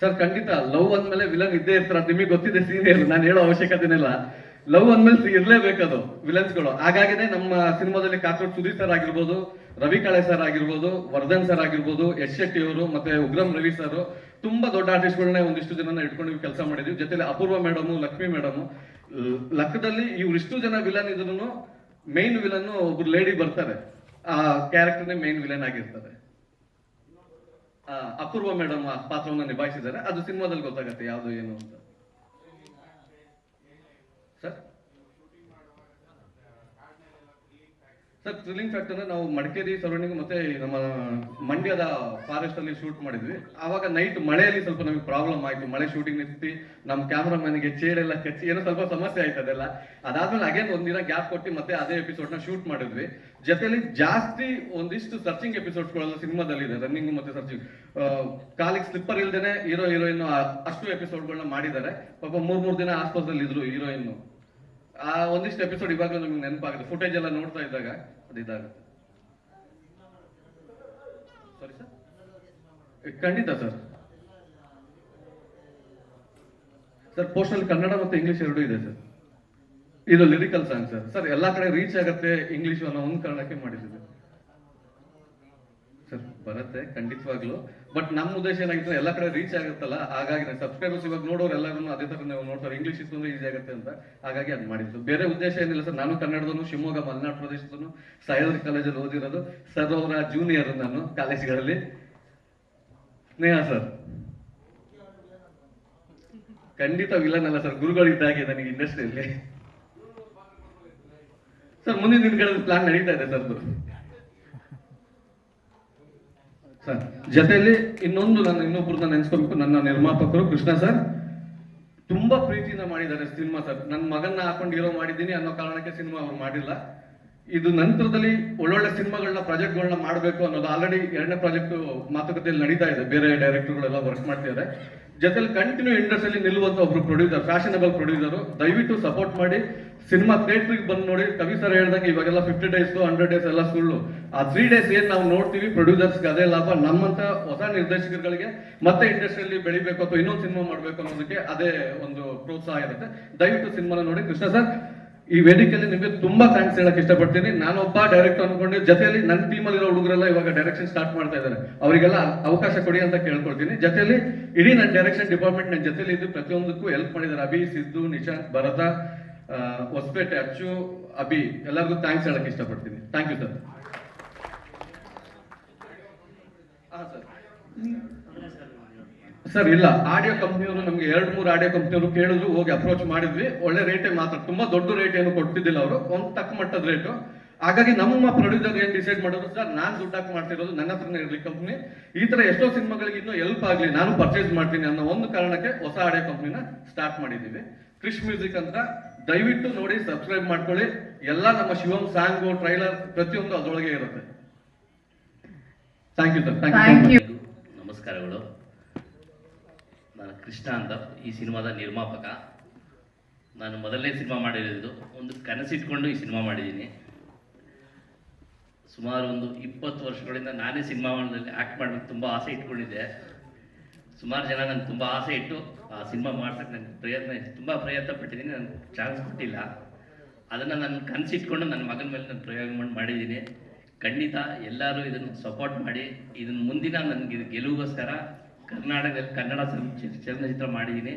ಸರ್, ಖಂಡಿತ ಲವ್ ಅಂದ್ಮೇಲೆ ವಿಲನ್ ಇದ್ದೇ ಇರ್ತಾರೆ. ನಿಮಗೆ ಗೊತ್ತಿದೆ ಸೀರಿಯಲ್ ನಾನು ಹೇಳೋ ಅವಶ್ಯಕತೆನೇ ಇಲ್ಲ ಲವ್ ಅಂದ್ಮೇಲೆ ಇರ್ಲೇಬೇಕದು ವಿಲನ್ಸ್ಗಳು ಹಾಗಾಗಿನೇ ನಮ್ಮ ಸಿನಿಮಾದಲ್ಲಿ ಕಾಕ್ರೋಚ್ ಸುದೀಪ್ ಸರ್ ಆಗಿರ್ಬೋದು, ರವಿ ಕಳೆ ಸರ್ ಆಗಿರ್ಬೋದು, ವರ್ಧನ್ ಸರ್ ಆಗಿರ್ಬೋದು, ಯಶ್ ಶೆಟ್ಟಿ ಅವರು ಮತ್ತೆ ಉಗ್ರಂ ರವಿ ಸರ್ ತುಂಬಾ ದೊಡ್ಡ ಆರ್ಟಿಸ್ಟ್ಗಳನ್ನ ಒಂದಿಷ್ಟು ಜನನ ಇಟ್ಕೊಂಡು ಕೆಲಸ ಮಾಡಿದ್ವಿ. ಜೊತೆಲಿ ಅಪೂರ್ವ ಮೇಡಮ್ ಲಕ್ಷ್ಮಿ ಮೇಡಮ್ ಲಕ್ಕದಲ್ಲಿ ಇವ್ರಿಷ್ಟು ಜನ ವಿಲನ್ ಇದ್ರು ಮೇನ್ ವಿಲನ್ ಒಬ್ರು ಲೇಡಿ ಬರ್ತಾರೆ. ಆ ಕ್ಯಾರೆಕ್ಟರ್ನೇ ಮೇನ್ ವಿಲನ್ ಆಗಿರ್ತಾರೆ. ಅಪೂರ್ವ ಮೇಡಮ್ ಆ ಪಾತ್ರವನ್ನು ನಿಭಾಯಿಸಿದ್ದಾರೆ. ಅದು ಸಿನಿಮಾದಲ್ಲಿ ಗೊತ್ತಾಗುತ್ತೆ ಯಾವುದು ಏನು ಅಂತ ಸರ್ ಸರ್ ಥ್ರಿಲ್ಲಿಂಗ್ ಫ್ಯಾಕ್ಟರ್ ನಾವು ಮಡಿಕೇರಿ ಸರೌಂಡಿಂಗ್ ಮತ್ತೆ ನಮ್ಮ ಮಂಡ್ಯದ ಫಾರೆಸ್ಟ್ ಅಲ್ಲಿ ಶೂಟ್ ಮಾಡಿದ್ವಿ. ಆವಾಗ ನೈಟ್ ಮಳೆಯಲ್ಲಿ ಸ್ವಲ್ಪ ನಮಗೆ ಪ್ರಾಬ್ಲಮ್ ಆಯ್ತು. ಮಳೆ ಶೂಟಿಂಗ್ ನಿಂತಿ ನಮ್ಮ ಕ್ಯಾಮ್ರಾಮನ್ಗೆ ಚೇಡೆಲ್ಲ ಕಚ್ಚಿ ಏನೋ ಸ್ವಲ್ಪ ಸಮಸ್ಯೆ ಆಯ್ತು ಅದೆಲ್ಲ. ಅದಾದ್ಮೇಲೆ ಅಗೇನ್ ಒಂದಿನ ಗ್ಯಾಪ್ ಕೊಟ್ಟು ಮತ್ತೆ ಅದೇ ಎಪಿಸೋಡ್ನ ಶೂಟ್ ಮಾಡಿದ್ವಿ. ಜೊತೆಲಿ ಜಾಸ್ತಿ ಒಂದಿಷ್ಟು ಸರ್ಚಿಂಗ್ ಎಪಿಸೋಡ್ಸ್ಗಳೆಲ್ಲ ಸಿನಿಮಾದಲ್ಲಿ ಇದೆ. ರನ್ನಿಂಗ್ ಮತ್ತೆ ಸರ್ಚಿಂಗ್ ಕಾಲಿಗೆ ಸ್ಲಿಪ್ಪರ್ ಇಲ್ದೇನೆ ಹೀರೋ ಹೀರೋಯಿನ್ ಅಷ್ಟು ಎಪಿಸೋಡ್ಗಳನ್ನ ಮಾಡಿದ್ದಾರೆ. ಪಾಪ ಮೂರ್ ಮೂರ್ ದಿನ ಆಸ್ಪಾಸಲ್ಲಿ ಇದ್ರು ಹೀರೋಯಿನ್ ಆ, ಒಂದಿಷ್ಟು ಎಪಿಸೋಡ್ ಇವಾಗ ನಮ್ಗೆ ನೆನಪಾಗುತ್ತೆ. ಫುಟೇಜ್ ಎಲ್ಲ ನೋಡ್ತಾ ಇದ್ದಾಗ ಅದು ಇದಾಗುತ್ತೆ. ಸಾರಿ ಸರ್ ಖಂಡಿತ ಸರ್ ಸರ್ ಪೋಸ್ಟಲ್ ಕನ್ನಡ ಮತ್ತೆ ಇಂಗ್ಲಿಷ್ ಎರಡೂ ಇದೆ ಸರ್ ಇದು ಲಿರಿಕಲ್ ಸಾಂಗ್ ಸರ್ ಸರ್ ಎಲ್ಲಾ ಕಡೆ ರೀಚ್ ಆಗುತ್ತೆ ಇಂಗ್ಲಿಷ್ ಅನ್ನೋ ಒಂದು ಕಾರಣಕ್ಕೆ ಮಾಡಿದ್ದೀವಿ ಸರ್ ಬರುತ್ತೆ ಖಂಡಿತವಾಗ್ಲು. ಬಟ್ ನಮ್ಮ ಉದ್ದೇಶ ಏನಾಗಿತ್ತು ಎಲ್ಲ ಕಡೆ ರೀಚ್ ಆಗುತ್ತಲ್ಲ, ಹಾಗಾಗಿ ಸಬ್ಸ್ಕ್ರೈಬರ್ಸ್ ಇವಾಗ ನೋಡೋರು ಎಲ್ಲರೂ ಅದೇ ಥರ ನೀವು ನೋಡ್ತಾರೆ. ಇಂಗ್ಲೀಷ್ ಇತ್ತು ಅಂದ್ರೆ ಈಸಿ ಆಗುತ್ತೆ ಅಂತ ಹಾಗಾಗಿ ಅದು ಮಾಡಿದ್ದು. ಬೇರೆ ಉದ್ದೇಶ ಏನಿಲ್ಲ ಸರ್. ನಾನು ಕನ್ನಡದನು ಶಿವಮೊಗ್ಗ, ಮಲೆನಾಡು ಪ್ರದೇಶದನು ಸಹ್ಯಾದ್ರಿ ಕಾಲೇಜಲ್ಲಿ ಓದಿರೋದು ಸರ್ ಅವರ ಜೂನಿಯರ್ ನಾನು ಕಾಲೇಜ್ಗಳಲ್ಲಿ. ಸ್ನೇಹ ಸರ್. ಖಂಡಿತ ವಿಲನ್ ಅಲ್ಲ ಸರ್. ಗುರುಗಳಿದ್ದಾಗೆ ನನಗೆ ಇಂಡಸ್ಟ್ರಿಯಲ್ಲಿ ಸರ್, ಮುಂದಿನ ದಿನಗಳಲ್ಲಿ ಪ್ಲಾನ್ ನಡೀತಾ ಇದೆ ಸರ್ದು ಸರ್, ಜೊತೆಯಲ್ಲಿ ಇನ್ನೊಂದು ನನ್ನ ಇನ್ನೊಬ್ಬರನ್ನ ನೆನೆಸ್ಕೋಬೇಕು, ನನ್ನ ನಿರ್ಮಾಪಕರು ಕೃಷ್ಣ ಸರ್. ತುಂಬಾ ಪ್ರೀತಿಯಿಂದ ಮಾಡಿದ್ದಾರೆ ಸಿನಿಮಾ ಸರ್. ನನ್ನ ಮಗನ್ನ ಹಾಕೊಂಡು ಹೀರೋ ಮಾಡಿದ್ದೀನಿ ಅನ್ನೋ ಕಾರಣಕ್ಕೆ ಸಿನಿಮಾ ಅವ್ರು ಮಾಡಿಲ್ಲ. ಇದು ನಂತರದಲ್ಲಿ ಒಳ್ಳೊಳ್ಳೆ ಸಿನಿಮಾಗಳನ್ನ ಪ್ರಾಜೆಕ್ಟ್ಗಳನ್ನ ಮಾಡಬೇಕು ಅನ್ನೋದು ಆಲ್ರೆಡಿ ಎರಡನೇ ಪ್ರಾಜೆಕ್ಟ್ ಮಾತುಕತೆಯಲ್ಲಿ ನಡೀತಾ ಇದೆ. ಬೇರೆ ಡೈರೆಕ್ಟರ್ಗಳೆಲ್ಲ ವರ್ಕ್ ಮಾಡ್ತಿದ್ದಾರೆ. ಜೊತೆಲಿ ಕಂಟಿನ್ಯೂ ಇಂಡಸ್ಟ್ರಿಯಲ್ಲಿ ನಿಲ್ಲುವಂತ ಒಬ್ಬರು ಪ್ರೊಡ್ಯೂಸರ್ ಫ್ಯಾಷನಬಲ್ ಪ್ರೊಡ್ಯೂಸರ್ ದಯವಿಟ್ಟು ಸಪೋರ್ಟ್ ಮಾಡಿ, ಸಿನಿಮಾ ಥಿಯೇಟ್ರಿಗೆ ಬಂದು ನೋಡಿ, ಕವಿ ಸರ್ ಹೇಳ್ದಂಗೆ ಇವಾಗೆಲ್ಲ ಫಿಫ್ಟಿ ಡೇಸ್ ಹಂಡ್ರೆಡ್ ಡೇಸ್ ಎಲ್ಲ ಸುಳ್ಳು. ಆ ತ್ರೀ ಡೇಸ್ ಏನ್ ನಾವು ನೋಡ್ತೀವಿ ಪ್ರೊಡ್ಯೂಸರ್ಸ್ಗೆ ಅದೇ ಲಾಭ, ನಮ್ಮಂತ ಹೊಸ ನಿರ್ದೇಶಕರುಗಳಿಗೆ ಮತ್ತೆ ಇಂಡಸ್ಟ್ರಿಯಲ್ಲಿ ಬೆಳಿಬೇಕು ಅಥವಾ ಇನ್ನೊಂದು ಸಿನಿಮಾ ಮಾಡಬೇಕು ಅನ್ನೋದಕ್ಕೆ ಅದೇ ಒಂದು ಪ್ರೋತ್ಸಾಹ ಇರುತ್ತೆ. ದಯವಿಟ್ಟು ಸಿನಿಮಾನ ನೋಡಿ. ಕೃಷ್ಣ ಸರ್ ಈ ವೇದಿಕೆಯಲ್ಲಿ ನಿಮಗೆ ತುಂಬಾ ಥ್ಯಾಂಕ್ಸ್ ಹೇಳಕ್ ಇಷ್ಟಪಡ್ತೀನಿ. ನಾನೊಬ್ಬ ಡೈರೆಕ್ಟ್ ಅನ್ಕೊಂಡು ಜೊತೆಯಲ್ಲಿ ನನ್ನ ಟೀಮಲ್ಲಿರೋ ಹುಡುಗರೆಲ್ಲ ಇವಾಗ ಡೈರೆಕ್ಷನ್ ಸ್ಟಾರ್ಟ್ ಮಾಡ್ತಾ ಇದ್ದಾರೆ. ಅವರಿಗೆಲ್ಲ ಅವಕಾಶ ಕೊಡಿ ಅಂತ ಕೇಳ್ಕೊಳ್ತೀನಿ. ಜೊತೆಯಲ್ಲಿ ಇಡೀ ನನ್ನ ಡೈರೆಕ್ಷನ್ ಡಿಪಾರ್ಟ್ಮೆಂಟ್ ನನ್ನ ಜೊತೆಯಲ್ಲಿ ಇದ್ದು ಪ್ರತಿಯೊಂದಕ್ಕೂ ಹೆಲ್ಪ್ ಮಾಡಿದ್ದಾರೆ. ಅಭಿ, ಸಿದ್ದು ನಿಶಾಂತ್ ಭರತ ಹೊಸಪೇಟೆ, ಅಚ್ಚು, ಅಭಿ. ಎಲ್ಲರಿಗೂ ಥ್ಯಾಂಕ್ಸ್ ಹೇಳಕ್ ಇಷ್ಟಪಡ್ತೀನಿ. ಥ್ಯಾಂಕ್ ಯು ಸರ್ ಸರ್ ಇಲ್ಲ. ಆಡಿಯೋ ಕಂಪ್ನಿಯವರು ನಮ್ಗೆ ಎರಡು ಮೂರು ಆಡಿಯೋ ಕಂಪ್ನಿಯವರು ಕೇಳಿದ್ರು ಹೋಗಿ ಅಪ್ರೋಚ್ ಮಾಡಿದ್ವಿ. ಒಳ್ಳೆ ರೇಟೇ ಮಾತ್ರ ತುಂಬಾ ದೊಡ್ಡ ರೇಟ್ ಏನು ಕೊಡ್ತಿದ್ದಿಲ್ಲ ಅವರು. ಒಂದು ತಕ್ಕ ಮಟ್ಟದ ರೇಟು ಹಾಗಾಗಿ ನಮ್ಮ ಪ್ರೊಡ್ಯೂಸರ್ ಏನು ಡಿಸೈಡ್ ಮಾಡೋದು ಸರ್ ನಾನ್ ದುಡ್ಡಾಕಿ ಮಾಡ್ತಿರೋದು ನನ್ನ ಹತ್ರನೇ ಇರಲಿ ಕಂಪ್ನಿ ಈ ತರ ಎಷ್ಟೋ ಸಿನಿಮಾಗಳಿಗೆ ಇನ್ನೂ ಹೆಲ್ಪ್ ಆಗ್ಲಿ ನಾನು ಪರ್ಚೇಸ್ ಮಾಡ್ತೀನಿ ಅನ್ನೋ ಒಂದು ಕಾರಣಕ್ಕೆ ಹೊಸ ಆಡಿಯೋ ಕಂಪ್ನಿನ ಸ್ಟಾರ್ಟ್ ಮಾಡಿದ್ದೀವಿ. ಕ್ರಿಶ್ ಮ್ಯೂಸಿಕ್ ಅಂತ. ದಯವಿಟ್ಟು ನೋಡಿ ಸಬ್ಸ್ಕ್ರೈಬ್ ಮಾಡ್ಕೊಳ್ಳಿ. ಎಲ್ಲ ನಮ್ಮ ಶಿವಂ ಸಾಂಗು ಟ್ರೈಲರ್ ಪ್ರತಿಯೊಂದು ಅದರೊಳಗೆ ಇರುತ್ತೆ. Thank you sir thank you ನಮಸ್ಕಾರಗಳು. ನಾನು ಕೃಷ್ಣ ಅಂತ ಈ ಸಿನಿಮಾದ ನಿರ್ಮಾಪಕ. ನಾನು ಮೊದಲನೇ ಸಿನಿಮಾ ಮಾಡಿರೋದು. ಒಂದು ಕನಸಿಟ್ಕೊಂಡು ಈ ಸಿನಿಮಾ ಮಾಡಿದ್ದೀನಿ. ಸುಮಾರು ಒಂದು ಇಪ್ಪತ್ತು ವರ್ಷಗಳಿಂದ ನಾನೇ ಸಿನಿಮಾದಲ್ಲಿ ಆ್ಯಕ್ಟ್ ಮಾಡಬೇಕು ತುಂಬ ಆಸೆ ಇಟ್ಕೊಂಡಿದ್ದೆ. ಸುಮಾರು ಜನ ನನಗೆ ತುಂಬ ಆಸೆ ಇಟ್ಟು ಆ ಸಿನಿಮಾ ಮಾಡ್ಸೋಕ್ಕೆ ನನಗೆ ಪ್ರಯತ್ನ ತುಂಬ ಪ್ರಯತ್ನ ಪಟ್ಟಿದ್ದೀನಿ ನನಗೆ ಚಾನ್ಸ್ ಕೊಟ್ಟಿಲ್ಲ. ಅದನ್ನು ನಾನು ಕನಸಿಟ್ಕೊಂಡು ನನ್ನ ಮಗನ ಮೇಲೆ ನಾನು ಪ್ರಯೋಗ ಮಾಡಿ ಮಾಡಿದ್ದೀನಿ. ಖಂಡಿತ ಎಲ್ಲರೂ ಇದನ್ನು ಸಪೋರ್ಟ್ ಮಾಡಿ. ಇದನ್ನು ಮುಂದಿನ ನನಗೆ ಗೆಲುವಿಗೋಸ್ಕರ ಕರ್ನಾಟಕದಲ್ಲಿ ಕನ್ನಡ ಚಲ- ಚಲ- ಚಲನಚಿತ್ರ ಮಾಡಿದ್ದೀನಿ.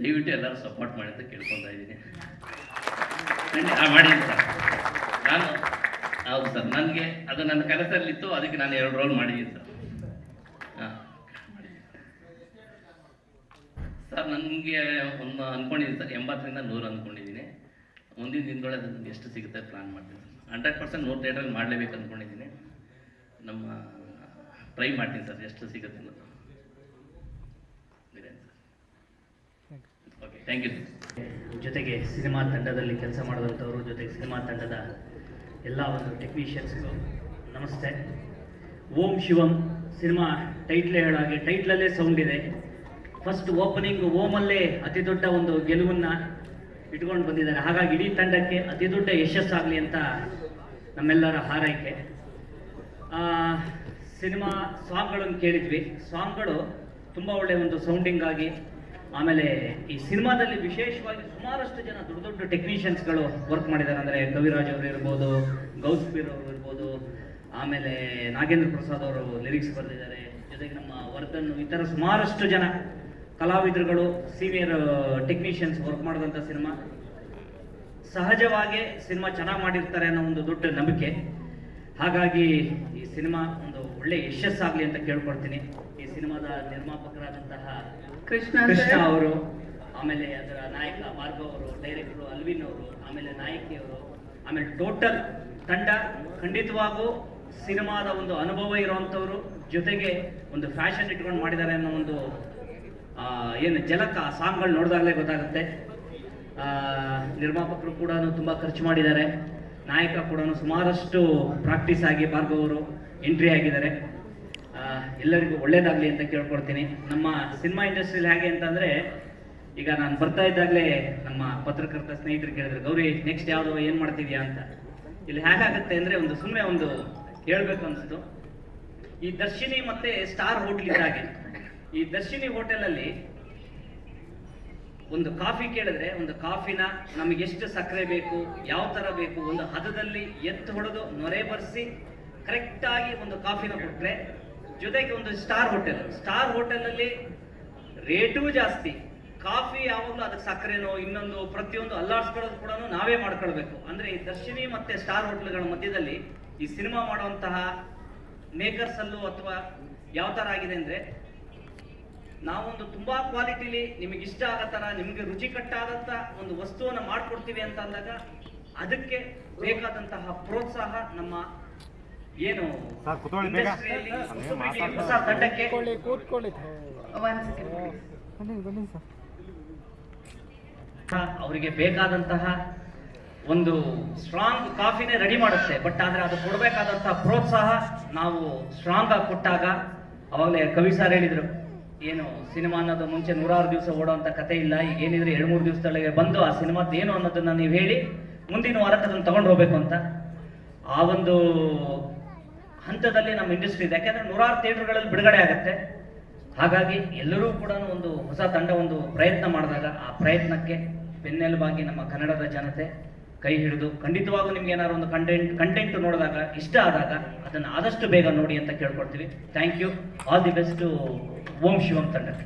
ದಯವಿಟ್ಟು ಎಲ್ಲರೂ ಸಪೋರ್ಟ್ ಮಾಡಿ ಅಂತ ಕೇಳ್ಕೊತಾ ಇದ್ದೀನಿ. ಮಾಡಿದ್ದೀನಿ ಸರ್. ನಾನು, ಹೌದು ಸರ್. ನನಗೆ ಅದು ನನ್ನ ಕನಸಲ್ಲಿತ್ತು. ಅದಕ್ಕೆ ನಾನು ಎರಡು ರೋಲ್ ಮಾಡಿದ್ದೀನಿ ಸರ್. ಸರ್, ನನಗೆ ಒಂದು ಅಂದ್ಕೊಂಡಿದ್ದೀನಿ ಸರ್. ಎಂಬತ್ತರಿಂದ ನೂರು ಅಂದ್ಕೊಂಡಿದ್ದೀನಿ ಮುಂದಿನ ದಿನದೊಳಗೆ ಅದು ಎಷ್ಟು ಸಿಗುತ್ತೆ ಪ್ಲಾನ್ ಮಾಡ್ತೀನಿ ಸರ್. ಹಂಡ್ರೆಡ್ ಪರ್ಸೆಂಟ್ ನೂರು ಥಿಯೇಟ್ರಲ್ಲಿ ಮಾಡಲೇಬೇಕು ಅಂದ್ಕೊಂಡಿದ್ದೀನಿ ನಮ್ಮ, ಟ್ರೈ ಮಾಡ್ತೀನಿ ಸರ್. ಎಷ್ಟು ಸಿಗುತ್ತೆ ಅನ್ನೋದು ಇದೆ ಸರ್ ಓಕೆ ಥ್ಯಾಂಕ್ ಯು ಜೊತೆಗೆ ಸಿನಿಮಾ ತಂಡದಲ್ಲಿ ಕೆಲಸ ಮಾಡಿದಂಥವರು ಜೊತೆಗೆ ಸಿನಿಮಾ ತಂಡದ ಎಲ್ಲ ಒಂದು ಟೆಕ್ನಿಷಿಯನ್ಸ್ಗೂ ನಮಸ್ತೆ. ಓಂ ಶಿವಂ ಸಿನಿಮಾ ಟೈಟ್ಲೇ ಹೇಳೋ ಹಾಗೆ ಟೈಟ್ಲಲ್ಲೇ ಸೌಂಡ್ ಇದೆ. ಫಸ್ಟ್ ಓಪನಿಂಗ್ ಓಮಲ್ಲೇ ಅತಿ ದೊಡ್ಡ ಒಂದು ಗೆಲುವನ್ನು ಇಟ್ಕೊಂಡು ಬಂದಿದ್ದಾರೆ. ಹಾಗಾಗಿ ಇಡೀ ತಂಡಕ್ಕೆ ಅತಿ ದೊಡ್ಡ ಯಶಸ್ಸಾಗಲಿ ಅಂತ ನಮ್ಮೆಲ್ಲರ ಹಾರೈಕೆ. ಸಿನಿಮಾ ಸಾಂಗ್ಗಳನ್ನು ಕೇಳಿದ್ವಿ. ಸಾಂಗ್ಗಳು ತುಂಬ ಒಳ್ಳೆಯ ಒಂದು ಸೌಂಡಿಂಗ್ ಆಗಿ ಆಮೇಲೆ ಈ ಸಿನಿಮಾದಲ್ಲಿ ವಿಶೇಷವಾಗಿ ಸುಮಾರಷ್ಟು ಜನ ದೊಡ್ಡ ದೊಡ್ಡ ಟೆಕ್ನಿಷಿಯನ್ಸ್ಗಳು ವರ್ಕ್ ಮಾಡಿದ್ದಾರೆ. ಅಂದರೆ ಕವಿರಾಜ್ ಅವರು ಇರ್ಬೋದು, ಗೌಸ್ಬೀರ್ ಅವರು ಇರ್ಬೋದು, ಆಮೇಲೆ ನಾಗೇಂದ್ರ ಪ್ರಸಾದ್ ಅವರು ಲಿರಿಕ್ಸ್ ಬರೆದಿದ್ದಾರೆ. ಜೊತೆಗೆ ನಮ್ಮ ವರ್ಧನ್ ಈ ಥರ ಸುಮಾರಷ್ಟು ಜನ ಕಲಾವಿದರುಗಳು ಸೀನಿಯರ್ ಟೆಕ್ನಿಷಿಯನ್ಸ್ ವರ್ಕ್ ಮಾಡಿದಂಥ ಸಿನಿಮಾ. ಸಹಜವಾಗಿ ಸಿನಿಮಾ ಚೆನ್ನಾಗಿ ಮಾಡಿರ್ತಾರೆ ಅನ್ನೋ ಒಂದು ದೊಡ್ಡ ನಂಬಿಕೆ. ಹಾಗಾಗಿ ಈ ಸಿನಿಮಾ ಒಂದು ಒಳ್ಳೆ ಯಶಸ್ಸಾಗಲಿ ಅಂತ ಕೇಳ್ಕೊಳ್ತೀನಿ. ಈ ಸಿನಿಮಾದ ನಿರ್ಮಾಪಕರಾದಂತಹ ಕೃಷ್ಣ ಅವರು ಆಮೇಲೆ ಅದರ ನಾಯಕ ಭಾರ್ಗವ್ ಅವರು ಡೈರೆಕ್ಟರ್ ಅಲ್ವಿನ್ ಅವರು ಆಮೇಲೆ ನಾಯಕಿಯವರು ಆಮೇಲೆ ಟೋಟಲ್ ತಂಡ ಖಂಡಿತವಾಗೂ ಸಿನಿಮಾದ ಒಂದು ಅನುಭವ ಇರುವಂಥವ್ರು ಜೊತೆಗೆ ಒಂದು ಫ್ಯಾಷನ್ ಇಟ್ಕೊಂಡು ಮಾಡಿದ್ದಾರೆ ಅನ್ನೋ ಒಂದು ಆ, ಏನು ಜಲಕ ಆ ಸಾಂಗ್ಗಳು ನೋಡಿದಾಗಲೇ ಗೊತ್ತಾಗುತ್ತೆ. ಆ, ನಿರ್ಮಾಪಕರು ಕೂಡ ತುಂಬ ಖರ್ಚು ಮಾಡಿದ್ದಾರೆ. ನಾಯಕ ಕೂಡ ಸುಮಾರಷ್ಟು ಪ್ರಾಕ್ಟೀಸ್ ಆಗಿ ಭಾರ್ಗವರು ಎಂಟ್ರಿ ಆಗಿದ್ದಾರೆ. ಎಲ್ಲರಿಗೂ ಒಳ್ಳೇದಾಗಲಿ ಅಂತ ಕೇಳ್ಕೊಡ್ತೀನಿ. ನಮ್ಮ ಸಿನಿಮಾ ಇಂಡಸ್ಟ್ರಿಲಿ ಹೇಗೆ ಅಂತಂದರೆ, ಈಗ ನಾನು ಬರ್ತಾ ಇದ್ದಾಗಲೇ ನಮ್ಮ ಪತ್ರಕರ್ತ ಸ್ನೇಹಿತರು ಕೇಳಿದ್ರು, ಗೌರಿ ನೆಕ್ಸ್ಟ್ ಯಾವುದು, ಏನು ಮಾಡ್ತಿದ್ಯಾ ಅಂತ. ಇಲ್ಲಿ ಹೇಗಾಗುತ್ತೆ ಅಂದರೆ ಒಂದು ಸುಮ್ಮನೆ ಒಂದು ಹೇಳ್ಬೇಕು ಅನಿಸ್ತು. ಈ ದರ್ಶಿನಿ ಮತ್ತೆ ಸ್ಟಾರ್ ಹೋಟ್ಲ್ ಇದ್ದಾಗೆ. ಈ ದರ್ಶಿನಿ ಹೋಟೆಲಲ್ಲಿ ಒಂದು ಕಾಫಿ ಕೇಳಿದ್ರೆ, ಒಂದು ಕಾಫಿನ ನಮಗೆ ಎಷ್ಟು ಸಕ್ಕರೆ ಬೇಕು, ಯಾವ ತರ ಬೇಕು, ಒಂದು ಹದದಲ್ಲಿ ಎತ್ತು ಹೊಡೆದು ನೊರೆ ಬರ್ಸಿ ಕರೆಕ್ಟಾಗಿ ಒಂದು ಕಾಫಿನ ಕೊಟ್ರೆ ಜೊತೆಗೆ ಒಂದು ಸ್ಟಾರ್ ಹೋಟೆಲ್ ಸ್ಟಾರ್ ಹೋಟೆಲ್ ಅಲ್ಲಿ ರೇಟೂ ಜಾಸ್ತಿ. ಕಾಫಿ ಯಾವಾಗಲೂ ಅದಕ್ಕೆ ಸಕ್ಕರೆನೋ, ಇನ್ನೊಂದು ಪ್ರತಿಯೊಂದು ಅಲ್ಲಾಡ್ಸ್ಕೊಳ್ಳೋದು ಕೂಡ ನಾವೇ ಮಾಡ್ಕೊಳ್ಬೇಕು. ಅಂದ್ರೆ ಈ ದರ್ಶಿನಿ ಮತ್ತೆ ಸ್ಟಾರ್ ಹೋಟೆಲ್ಗಳ ಮಧ್ಯದಲ್ಲಿ ಈ ಸಿನಿಮಾ ಮಾಡುವಂತಹ ಮೇಕರ್ಸ್ ಅಲ್ಲೂ ಅಥವಾ ಯಾವ ತರ ಆಗಿದೆ ಅಂದ್ರೆ ನಾವೊಂದು ತುಂಬಾ ಕ್ವಾಲಿಟಿಲಿ ನಿಮಗೆ ಇಷ್ಟ ಆಗೋ ತರ, ನಿಮಗೆ ರುಚಿಕಟ್ಟಾದಂತ ಒಂದು ವಸ್ತುವನ್ನ ಮಾಡ್ಕೊಡ್ತೀವಿ ಅಂತ ಅಂದಾಗ ಅದಕ್ಕೆ ಬೇಕಾದಂತಹ ಪ್ರೋತ್ಸಾಹ ನಮ್ಮ ಏನು? ಹೊಸ ತಂಡಕ್ಕೆ ಅವರಿಗೆ ಬೇಕಾದಂತಹ ಒಂದು ಸ್ಟ್ರಾಂಗ್ ಕಾಫಿನೇ ರೆಡಿ ಮಾಡುತ್ತೆ. ಬಟ್ ಆದ್ರೆ ಅದು ಕೊಡಬೇಕಾದಂತಹ ಪ್ರೋತ್ಸಾಹ ನಾವು ಸ್ಟ್ರಾಂಗ್ ಆಗಿ ಕೊಟ್ಟಾಗ ಅವಾಗಲೇ ಕವಿ ಸರ್ ಹೇಳಿದ್ರು ಏನು ಸಿನಿಮಾ ಅನ್ನೋದು ಮುಂಚೆ ನೂರಾರು ದಿವಸ ಓಡೋಂಥ ಕತೆ ಇಲ್ಲ. ಈಗ ಏನಿದ್ರೆ ಎರಡು ಮೂರು ದಿವಸದೊಳಗೆ ಬಂದು ಆ ಸಿನಿಮಾದ ಏನು ಅನ್ನೋದನ್ನ ನೀವು ಹೇಳಿ ಮುಂದಿನ ವಾರಕ್ಕೆ ಅದನ್ನು ತಗೊಂಡು ಹೋಗ್ಬೇಕು ಅಂತ. ಆ ಒಂದು ಹಂತದಲ್ಲಿ ನಮ್ಮ ಇಂಡಸ್ಟ್ರಿ ಇದೆ. ಯಾಕೆಂದ್ರೆ ನೂರಾರು ಥಿಯೇಟರ್ಗಳಲ್ಲಿ ಬಿಡುಗಡೆ ಆಗುತ್ತೆ. ಹಾಗಾಗಿ ಎಲ್ಲರೂ ಕೂಡ ಒಂದು ಹೊಸ ತಂಡ, ಒಂದು ಪ್ರಯತ್ನ ಮಾಡಿದಾಗ ಆ ಪ್ರಯತ್ನಕ್ಕೆ ಬೆನ್ನೆಲುಬಾಗಿ ನಮ್ಮ ಕನ್ನಡದ ಜನತೆ ಕೈ ಹಿಡಿದು, ಖಂಡಿತವಾಗೂ ನಿಮ್ಗೆ ಏನಾದ್ರು ಒಂದು ಕಂಟೆಂಟ್ ಕಂಟೆಂಟ್ ನೋಡಿದಾಗ, ಇಷ್ಟ ಆದಾಗ ಅದನ್ನು ಆದಷ್ಟು ಬೇಗ ನೋಡಿ ಅಂತ ಕೇಳ್ಕೊಡ್ತೀವಿ thank you all the best Om Shivam ತಂಡಕ್ಕೆ.